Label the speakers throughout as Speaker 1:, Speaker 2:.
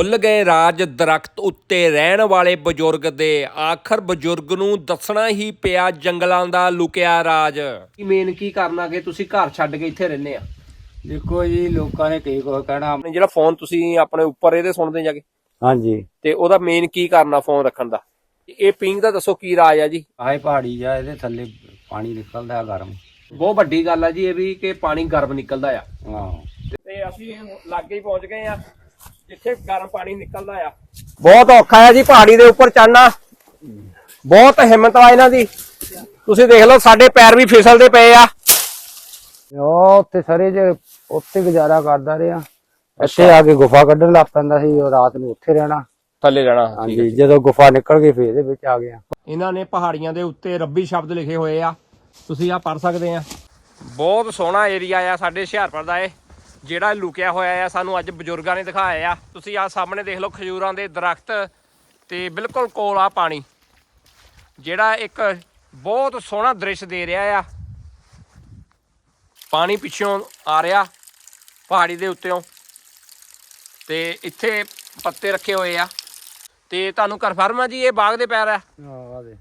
Speaker 1: ਭੁੱਲ ਗਏ ਰਾਜ ਦਰਖਤ ਉੱਤੇ ਰਹਿਣ ਵਾਲੇ ਬਜ਼ੁਰਗ ਦੇ। ਆਖਰ ਬਜ਼ੁਰਗ ਨੂੰ ਦੱਸਣਾ ਹੀ ਪਿਆ ਜੰਗਲਾਂ ਦਾ ਲੁਕਿਆ ਰਾਜ। ਕੀ ਮੇਨ ਕੀ ਕਰਨਾ ਕਿ ਤੁਸੀਂ ਘਰ ਛੱਡ ਕੇ ਇੱਥੇ ਰਹਿੰਦੇ ਆ।
Speaker 2: ਦੇਖੋ ਜੀ ਲੋਕਾਂ ਨੇ ਕਈ ਕੁਝ ਕਹਿਣਾ।
Speaker 1: ਆਪਣੇ ਜਿਹੜਾ ਫੋਨ ਤੁਸੀਂ ਆਪਣੇ ਉੱਪਰ ਇਹਦੇ ਸੁਣਦੇ ਜਾ ਕੇ
Speaker 2: ਹਾਂਜੀ।
Speaker 1: ਤੇ ਉਹਦਾ ਮੇਨ ਕੀ ਕਰਨਾ ਫੋਨ ਰੱਖਣ ਦਾ? ਇਹ ਪਿੰਗ ਦਾ ਦੱਸੋ ਕੀ ਰਾਜ ਆ ਜੀ?
Speaker 2: ਆਏ ਪਹਾੜੀ ਜਾ ਇਹਦੇ ਥੱਲੇ ਪਾਣੀ ਨਿਕਲਦਾ ਹੈ ਗਰਮ।
Speaker 1: ਬਹੁਤ ਵੱਡੀ ਗੱਲ ਆ ਜੀ ਇਹ ਵੀ ਕਿ ਪਾਣੀ ਗਰਮ ਨਿਕਲਦਾ ਆ।
Speaker 2: ਹਾਂ।
Speaker 1: ਤੇ ਅਸੀਂ ਲਾਗੇ ਹੀ ਪਹੁੰਚ ਗਏ ਆ। ਜਿੱਥੇ ਗਰਮ ਪਾਣੀ ਨਿਕਲਦਾ ਆ। ਬਹੁਤ ਔਖਾ ਆ ਜੀ ਪਹਾੜੀ ਦੇ ਉੱਪਰ ਚੜਨਾ ਬਹੁਤ ਹਿੰਮਤ ਆ ਇਹਨਾਂ ਦੀ। ਤੁਸੀਂ ਦੇਖ ਲਓ ਸਾਡੇ ਪੈਰ ਵੀ ਫਿਸਲਦੇ ਪਏ ਆ।
Speaker 2: ਉਹ ਉੱਥੇ ਸਾਰੇ ਜੇ ਉੱਥੇ ਗੁਜ਼ਾਰਾ ਕਰਦਾ ਰਿਹਾ। ਇੱਥੇ ਆ ਕੇ ਗੁਫਾ ਕੱਢਣ ਲੱਗ ਪੈਂਦਾ ਸੀ ਉਹ ਰਾਤ ਨੂੰ ਉੱਥੇ ਰਹਿਣਾ।
Speaker 1: ਥੱਲੇ ਜਾਣਾ।
Speaker 2: ਹਾਂਜੀ ਜਦੋਂ ਗੁਫਾ ਨਿਕਲ ਗਈ ਫੇਰ ਇਹਦੇ ਵਿੱਚ ਆ ਗਿਆ
Speaker 1: ਇਹਨਾਂ ਨੇ ਪਹਾੜੀਆਂ ਦੇ ਉੱਤੇ ਰੱਬੀ ਸ਼ਬਦ ਲਿਖੇ ਹੋਏ ਆ। ਤੁਸੀਂ ਆ ਪੜ ਸਕਦੇ ਆ। ਬਹੁਤ ਸੋਹਣਾ ਏਰੀਆ ਆ ਸਾਡੇ ਹੁਸ਼ਿਆਰਪੁਰ ਦਾ ਇਹ। ਜਿਹੜਾ ਲੁਕਿਆ ਹੋਇਆ ਆ, ਸਾਨੂੰ ਅੱਜ ਬਜ਼ੁਰਗਾਂ ਨੇ ਦਿਖਾਇਆ ਆ। ਤੁਸੀਂ ਆ ਸਾਹਮਣੇ ਦੇਖ ਲਓ ਖਜੂਰਾਂ ਦੇ ਦਰਖਤ ਤੇ ਬਿਲਕੁਲ ਕੋਲ ਆ ਪਾਣੀ। ਜਿਹੜਾ ਇੱਕ ਬਹੁਤ ਸੋਹਣਾ ਦ੍ਰਿਸ਼ ਦੇ ਰਿਹਾ ਆ। ਪਾਣੀ ਪਿੱਛੋਂ ਆ ਰਿਹਾ ਪਹਾੜੀ ਦੇ ਉੱਤੇੋਂ। ਤੇ ਇੱਥੇ ਪੱਤੇ ਰੱਖੇ ਹੋਏ ਆ। ਤੇ ਤੁਹਾਨੂੰ ਕਨਫਰਮ ਆ ਜੀ, ਇਹ ਬਾਗ ਦੇ ਪੈਰ ਆ।
Speaker 2: ਆ ਦੇ।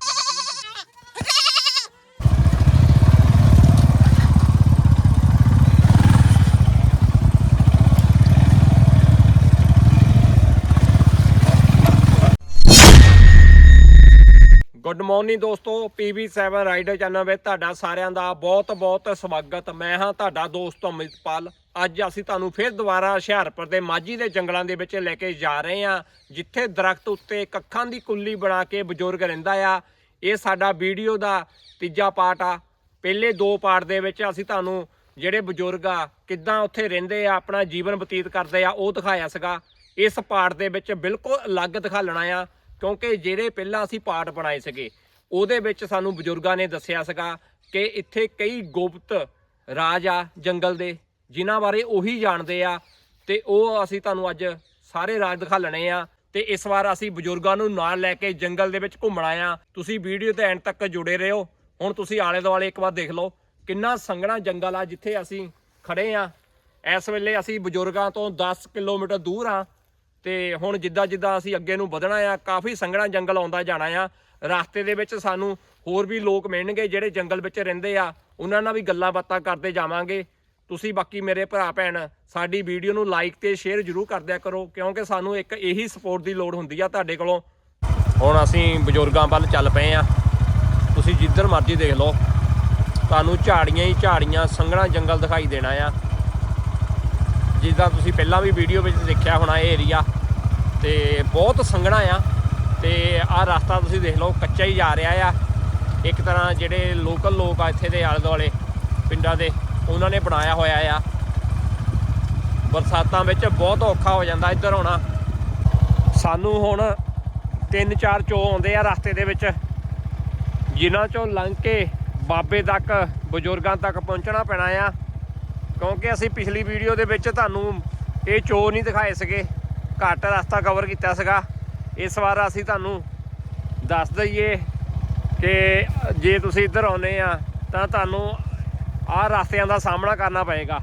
Speaker 1: ਗੁੱਡ ਮਾਰਨਿੰਗ ਦੋਸਤੋ PB7 ਰਾਈਡਰ ਚੈਨਲ ਵਿੱਚ ਤੁਹਾਡਾ ਸਾਰਿਆਂ ਦਾ ਬਹੁਤ-ਬਹੁਤ ਸਵਾਗਤ। ਮੈਂ ਹਾਂ ਤੁਹਾਡਾ ਦੋਸਤ ਅਮਿਤਪਾਲ। ਅੱਜ ਅਸੀਂ ਤੁਹਾਨੂੰ ਫਿਰ ਦੁਬਾਰਾ ਹੁਸ਼ਿਆਰਪੁਰ ਦੇ ਮਾਝੀ ਦੇ ਜੰਗਲਾਂ ਦੇ ਵਿੱਚ ਲੈ ਕੇ ਜਾ ਰਹੇ ਹਾਂ, ਜਿੱਥੇ ਦਰਖਤ ਉੱਤੇ ਕੱਖਾਂ ਦੀ ਕੁੱਲੀ ਬਣਾ ਕੇ ਬਜ਼ੁਰਗ ਰਹਿੰਦਾ ਆ। ਇਹ ਸਾਡਾ ਵੀਡੀਓ ਦਾ ਤੀਜਾ ਪਾਰਟ ਆ। ਪਹਿਲੇ ਦੋ ਪਾਰਟ ਦੇ ਵਿੱਚ ਅਸੀਂ ਤੁਹਾਨੂੰ ਜਿਹੜੇ ਬਜ਼ੁਰਗ ਆ, ਕਿੱਦਾਂ ਉੱਥੇ ਰਹਿੰਦੇ ਆ, ਆਪਣਾ ਜੀਵਨ ਬਤੀਤ ਕਰਦੇ ਆ, ਉਹ ਦਿਖਾਇਆ ਸੀਗਾ। ਇਸ ਪਾਰਟ ਦੇ ਵਿੱਚ ਬਿਲਕੁਲ ਅਲੱਗ ਦਿਖਾਲਣਾ ਆ। ਕਿਉਂਕਿ ਜਿਹੜੇ ਪਹਿਲਾਂ ਅਸੀਂ ਪਾਠ ਬਣਾਏ ਸੀਗੇ, ਉਹਦੇ ਵਿੱਚ ਸਾਨੂੰ ਬਜ਼ੁਰਗਾਂ ਨੇ ਦੱਸਿਆ ਸੀਗਾ ਕਿ ਇੱਥੇ ਕਈ ਗੁਪਤ ਰਾਜ ਆ ਜੰਗਲ ਦੇ, ਜਿਨ੍ਹਾਂ ਬਾਰੇ ਉਹੀ ਜਾਣਦੇ ਆ ਤੇ ਉਹ ਅਸੀਂ ਤੁਹਾਨੂੰ ਅੱਜ ਸਾਰੇ ਰਾਜ ਦਿਖਾ ਦਿਖਾਲਣੇ ਆ ਤੇ ਇਸ ਵਾਰ ਅਸੀਂ ਬਜ਼ੁਰਗਾਂ ਨੂੰ ਨਾਲ ਲੈ ਕੇ ਜੰਗਲ ਦੇ ਵਿੱਚ ਘੁੰਮਣਾ ਆ। ਤੁਸੀਂ ਵੀਡੀਓ ਤੇ ਐਂਡ ਤੱਕ ਜੁੜੇ ਰਹੋ। ਹੁਣ ਤੁਸੀਂ ਆਲੇ ਦੁਆਲੇ ਇੱਕ ਵਾਰ ਦੇਖ ਲਓ ਕਿੰਨਾ ਸੰਘਣਾ ਜੰਗਲ ਆ ਜਿੱਥੇ ਅਸੀਂ ਖੜੇ ਆ। ਇਸ ਵੇਲੇ ਅਸੀਂ ਬਜ਼ੁਰਗਾਂ ਤੋਂ 10 ਕਿਲੋਮੀਟਰ ਦੂਰ ਆ। ਤੇ ਹੁਣ ਜਿੱਦਾਂ ਜਿੱਦਾਂ ਅਸੀਂ ਅੱਗੇ ਨੂੰ ਵਧਣਾ ਆ, ਕਾਫੀ ਸੰਘਣਾ ਜੰਗਲ ਆਉਂਦਾ ਜਾਣਾ ਆ। ਰਸਤੇ ਦੇ ਵਿੱਚ ਸਾਨੂੰ ਹੋਰ ਵੀ ਲੋਕ ਮਿਲਣਗੇ ਜਿਹੜੇ ਜੰਗਲ ਵਿੱਚ ਰਹਿੰਦੇ ਆ। ਉਹਨਾਂ ਨਾਲ ਵੀ ਗੱਲਾਂ ਬਾਤਾਂ ਕਰਦੇ ਜਾਵਾਂਗੇ। ਤੁਸੀਂ ਬਾਕੀ ਮੇਰੇ ਭਰਾ ਭੈਣ, ਸਾਡੀ ਵੀਡੀਓ ਨੂੰ ਲਾਈਕ ਤੇ ਸ਼ੇਅਰ ਜ਼ਰੂਰ ਕਰਦਿਆ ਕਰੋ, ਕਿਉਂਕਿ ਸਾਨੂੰ ਇੱਕ ਇਹੀ ਸਪੋਰਟ ਦੀ ਲੋੜ ਹੁੰਦੀ ਆ ਤੁਹਾਡੇ ਕੋਲੋਂ। ਹੁਣ ਅਸੀਂ ਬਜ਼ੁਰਗਾਂ ਵੱਲ ਚੱਲ ਪਏ ਆ। ਤੁਸੀਂ ਜਿੱਧਰ ਮਰਜ਼ੀ ਦੇਖ ਲਓ। ਤੁਹਾਨੂੰ ਝਾੜੀਆਂ ਹੀ ਝਾੜੀਆਂ, ਸੰਘਣਾ ਜੰਗਲ ਦਿਖਾਈ ਦੇਣਾ ਆ। ਜਿੱਦਾਂ ਤੁਸੀਂ ਪਹਿਲਾਂ ਵੀ ਵੀਡੀਓ ਵਿੱਚ ਦੇਖਿਆ ਹੋਣਾ ਇਹ ਏਰੀਆ ਤੇ ਬਹੁਤ ਸੰਘਣਾ ਆ, ਤੇ ਆਹ ਰਸਤਾ ਤੁਸੀਂ ਦੇਖ ਲਓ, ਕੱਚਾ ਹੀ ਜਾ ਰਿਹਾ ਆ। ਇੱਕ ਤਰ੍ਹਾਂ ਜਿਹੜੇ ਲੋਕਲ ਲੋਕ ਆ ਇੱਥੇ ਦੇ ਆਲੇ ਦੁਆਲੇ ਪਿੰਡਾਂ ਦੇ, ਉਹਨਾਂ ਨੇ ਬਣਾਇਆ ਹੋਇਆ ਆ। ਬਰਸਾਤਾਂ ਵਿੱਚ ਬਹੁਤ ਔਖਾ ਹੋ ਜਾਂਦਾ ਇੱਧਰ ਆਉਣਾ। ਸਾਨੂੰ ਹੁਣ ਤਿੰਨ ਚਾਰ ਚੋ ਆਉਂਦੇ ਆ ਰਸਤੇ ਦੇ ਵਿੱਚ, ਜਿਨ੍ਹਾਂ ਚੋਂ ਲੰਘ ਕੇ ਬਾਬੇ ਤੱਕ, ਬਜ਼ੁਰਗਾਂ ਤੱਕ ਪਹੁੰਚਣਾ ਪੈਣਾ ਆ। ਕਿਉਂਕਿ ਅਸੀਂ ਪਿਛਲੀ ਵੀਡੀਓ ਦੇ ਵਿੱਚ ਤੁਹਾਨੂੰ ਇਹ ਚੋ ਨਹੀਂ ਦਿਖਾਏ ਸੀਗੇ। ਘੱਟ ਰਸਤਾ ਕਵਰ ਕੀਤਾ ਸੀਗਾ। ਇਸ ਵਾਰ ਅਸੀਂ ਤੁਹਾਨੂੰ ਦੱਸ ਦਈਏ ਕਿ ਜੇ ਤੁਸੀਂ ਇੱਧਰ ਆਉਨੇ ਆ, ਤਾਂ ਤੁਹਾਨੂੰ ਆਹ ਰਸਤਿਆਂ ਦਾ ਸਾਹਮਣਾ ਕਰਨਾ ਪਏਗਾ।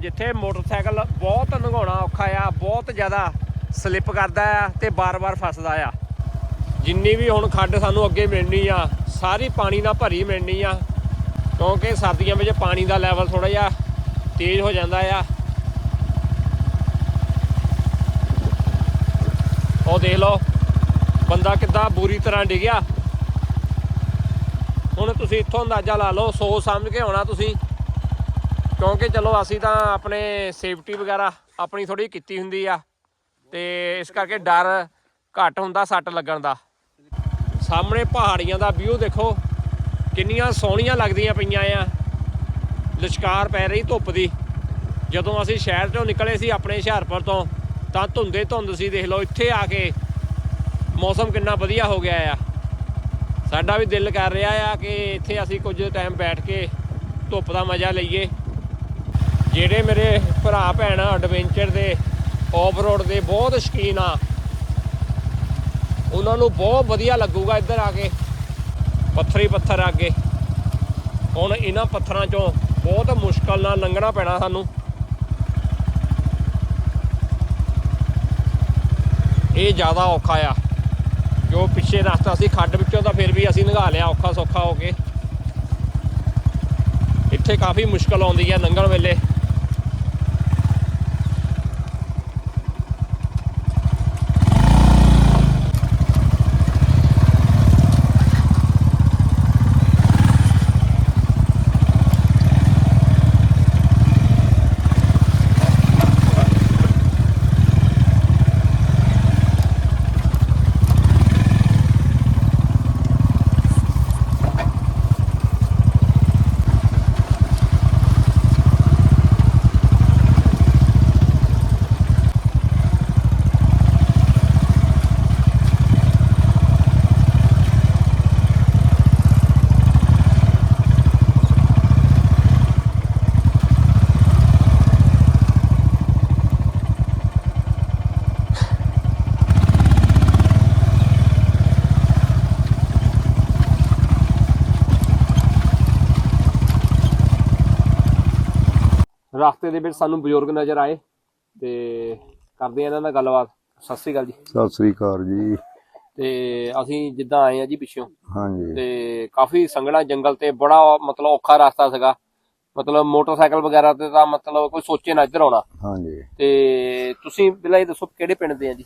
Speaker 1: ਜਿੱਥੇ ਮੋਟਰਸਾਈਕਲ ਬਹੁਤ ਲੰਘਾਉਣਾ ਔਖਾ ਆ, ਬਹੁਤ ਜ਼ਿਆਦਾ ਸਲਿੱਪ ਕਰਦਾ ਆ ਤੇ ਬਾਰ-ਬਾਰ ਫਸਦਾ ਆ। ਜਿੰਨੀ ਵੀ ਹੁਣ ਖੱਡ ਸਾਨੂੰ ਅੱਗੇ ਮਿਲਣੀ ਆ, ਸਾਰੀ ਪਾਣੀ ਨਾਲ ਭਰੀ ਮਿਲਣੀ ਆ। ਕਿਉਂਕਿ ਸਰਦੀਆਂ ਵਿੱਚ ਪਾਣੀ ਦਾ ਲੈਵਲ ਥੋੜਾ ਜਿਹਾ ਤੇਜ਼ ਹੋ ਜਾਂਦਾ ਆ। ਉਹ ਦੇਖ ਲਓ, ਬੰਦਾ ਕਿੱਦਾਂ ਬੁਰੀ ਤਰ੍ਹਾਂ ਡਿੱਗਿਆ। ਹੁਣ ਤੁਸੀਂ ਇੱਥੋਂ ਅੰਦਾਜ਼ਾ ਲਾ ਲਓ, ਸੋਚ ਸਮਝ ਕੇ ਆਉਣਾ ਤੁਸੀਂ। ਕਿਉਂਕਿ ਚਲੋ ਅਸੀਂ ਤਾਂ ਆਪਣੇ ਸੇਫਟੀ ਵਗੈਰਾ ਆਪਣੀ ਥੋੜੀ ਕੀਤੀ ਹੁੰਦੀ ਆ। ਤੇ ਇਸ ਕਰਕੇ ਡਰ ਘੱਟ ਹੁੰਦਾ ਸੱਟ ਲੱਗਣ ਦਾ। ਸਾਹਮਣੇ ਪਹਾੜੀਆਂ ਦਾ ਵਿਊ ਦੇਖੋ, ਕਿੰਨੀਆਂ ਸੋਹਣੀਆਂ ਲੱਗਦੀਆਂ ਪਈਆਂ ਆ। ਲਿਸ਼ਕਾਰ ਪੈ ਰਹੀ ਧੁੱਪ ਦੀ। ਜਦੋਂ ਅਸੀਂ ਸ਼ਹਿਰ ਚੋਂ ਨਿਕਲੇ ਸੀ ਆਪਣੇ ਹੁਸ਼ਿਆਰਪੁਰ ਤੋਂ, ਤਾਂ ਧੁੰਦੇ ਧੁੰਦ ਸੀ, ਦੇਖ ਲਓ, ਇੱਥੇ ਆ ਕੇ ਮੌਸਮ ਕਿੰਨਾ ਵਧੀਆ ਹੋ ਗਿਆ ਆ। ਸਾਡਾ ਵੀ ਦਿਲ ਕਰ ਰਿਹਾ ਆ ਕਿ ਇੱਥੇ ਅਸੀਂ ਕੁਝ ਟਾਈਮ ਬੈਠ ਕੇ ਧੁੱਪ ਦਾ ਮਜ਼ਾ ਲਈਏ। ਜਿਹੜੇ ਮੇਰੇ ਭਰਾ, ਭੈਣ ਐਡਵੈਂਚਰ ਦੇ ਆਫ ਰੋਡ ਦੇ ਬਹੁਤ ਸ਼ੌਕੀਨ ਆ। ਉਹਨਾਂ ਨੂੰ ਬਹੁਤ ਵਧੀਆ ਲੱਗੂਗਾ ਇੱਧਰ ਆ ਕੇ, ਪੱਥਰੀ ਪੱਥਰ ਆ ਅੱਗੇ। ਹੁਣ ਇਹਨਾਂ ਪੱਥਰਾਂ ਚੋਂ ਬਹੁਤ ਮੁਸ਼ਕਲ ਨਾਲ ਲੰਘਣਾ ਪੈਣਾ ਸਾਨੂੰ। ਇਹ ਜ਼ਿਆਦਾ ਔਖਾ ਆ। ਜੋ ਪਿੱਛੇ ਰਸਤਾ ਸੀ ਖੱਡ ਵਿੱਚੋਂ ਤਾਂ ਫਿਰ ਵੀ ਅਸੀਂ ਲੰਘਾ ਲਿਆ ਔਖਾ ਸੌਖਾ ਹੋ ਕੇ। ਇੱਥੇ ਕਾਫੀ ਮੁਸ਼ਕਲ ਆਉਂਦੀ ਹੈ ਲੰਘਣ ਵੇਲੇ। ਰਸਤੇ ਦੇ ਵਿੱਚ ਸਾਨੂੰ ਬਜ਼ੁਰਗ ਨਜ਼ਰ ਆਏ ਤੇ ਕਰਦੇ ਆ ਇਹਨਾਂ ਨਾਲ ਗੱਲਬਾਤ। ਸਤਿ ਸ੍ਰੀ ਅਕਾਲ ਜੀ।
Speaker 3: ਸਤਿ ਸ੍ਰੀ ਅਕਾਲ ਜੀ।
Speaker 1: ਤੇ ਅਸੀਂ ਜਿੱਦਾਂ ਆਏ ਆ ਜੀ ਪਿੱਛੋਂ
Speaker 3: ਹਾਂਜੀ।
Speaker 1: ਤੇ ਕਾਫੀ ਸੰਘਣਾ ਜੰਗਲ ਤੇ ਬੜਾ ਮਤਲਬ ਔਖਾ ਰਸਤਾ ਸੀਗਾ। ਮਤਲਬ ਮੋਟਰਸਾਈਕਲ ਵਗੈਰਾ ਤੇ ਤਾਂ ਮਤਲਬ ਕੋਈ ਸੋਚੇ ਨਾ ਇੱਧਰ ਆਉਣਾ।
Speaker 3: ਹਾਂਜੀ।
Speaker 1: ਤੇ ਤੁਸੀਂ ਪਹਿਲਾਂ ਇਹ ਦੱਸੋ ਕਿਹੜੇ ਪਿੰਡ ਦੇ ਆ ਜੀ?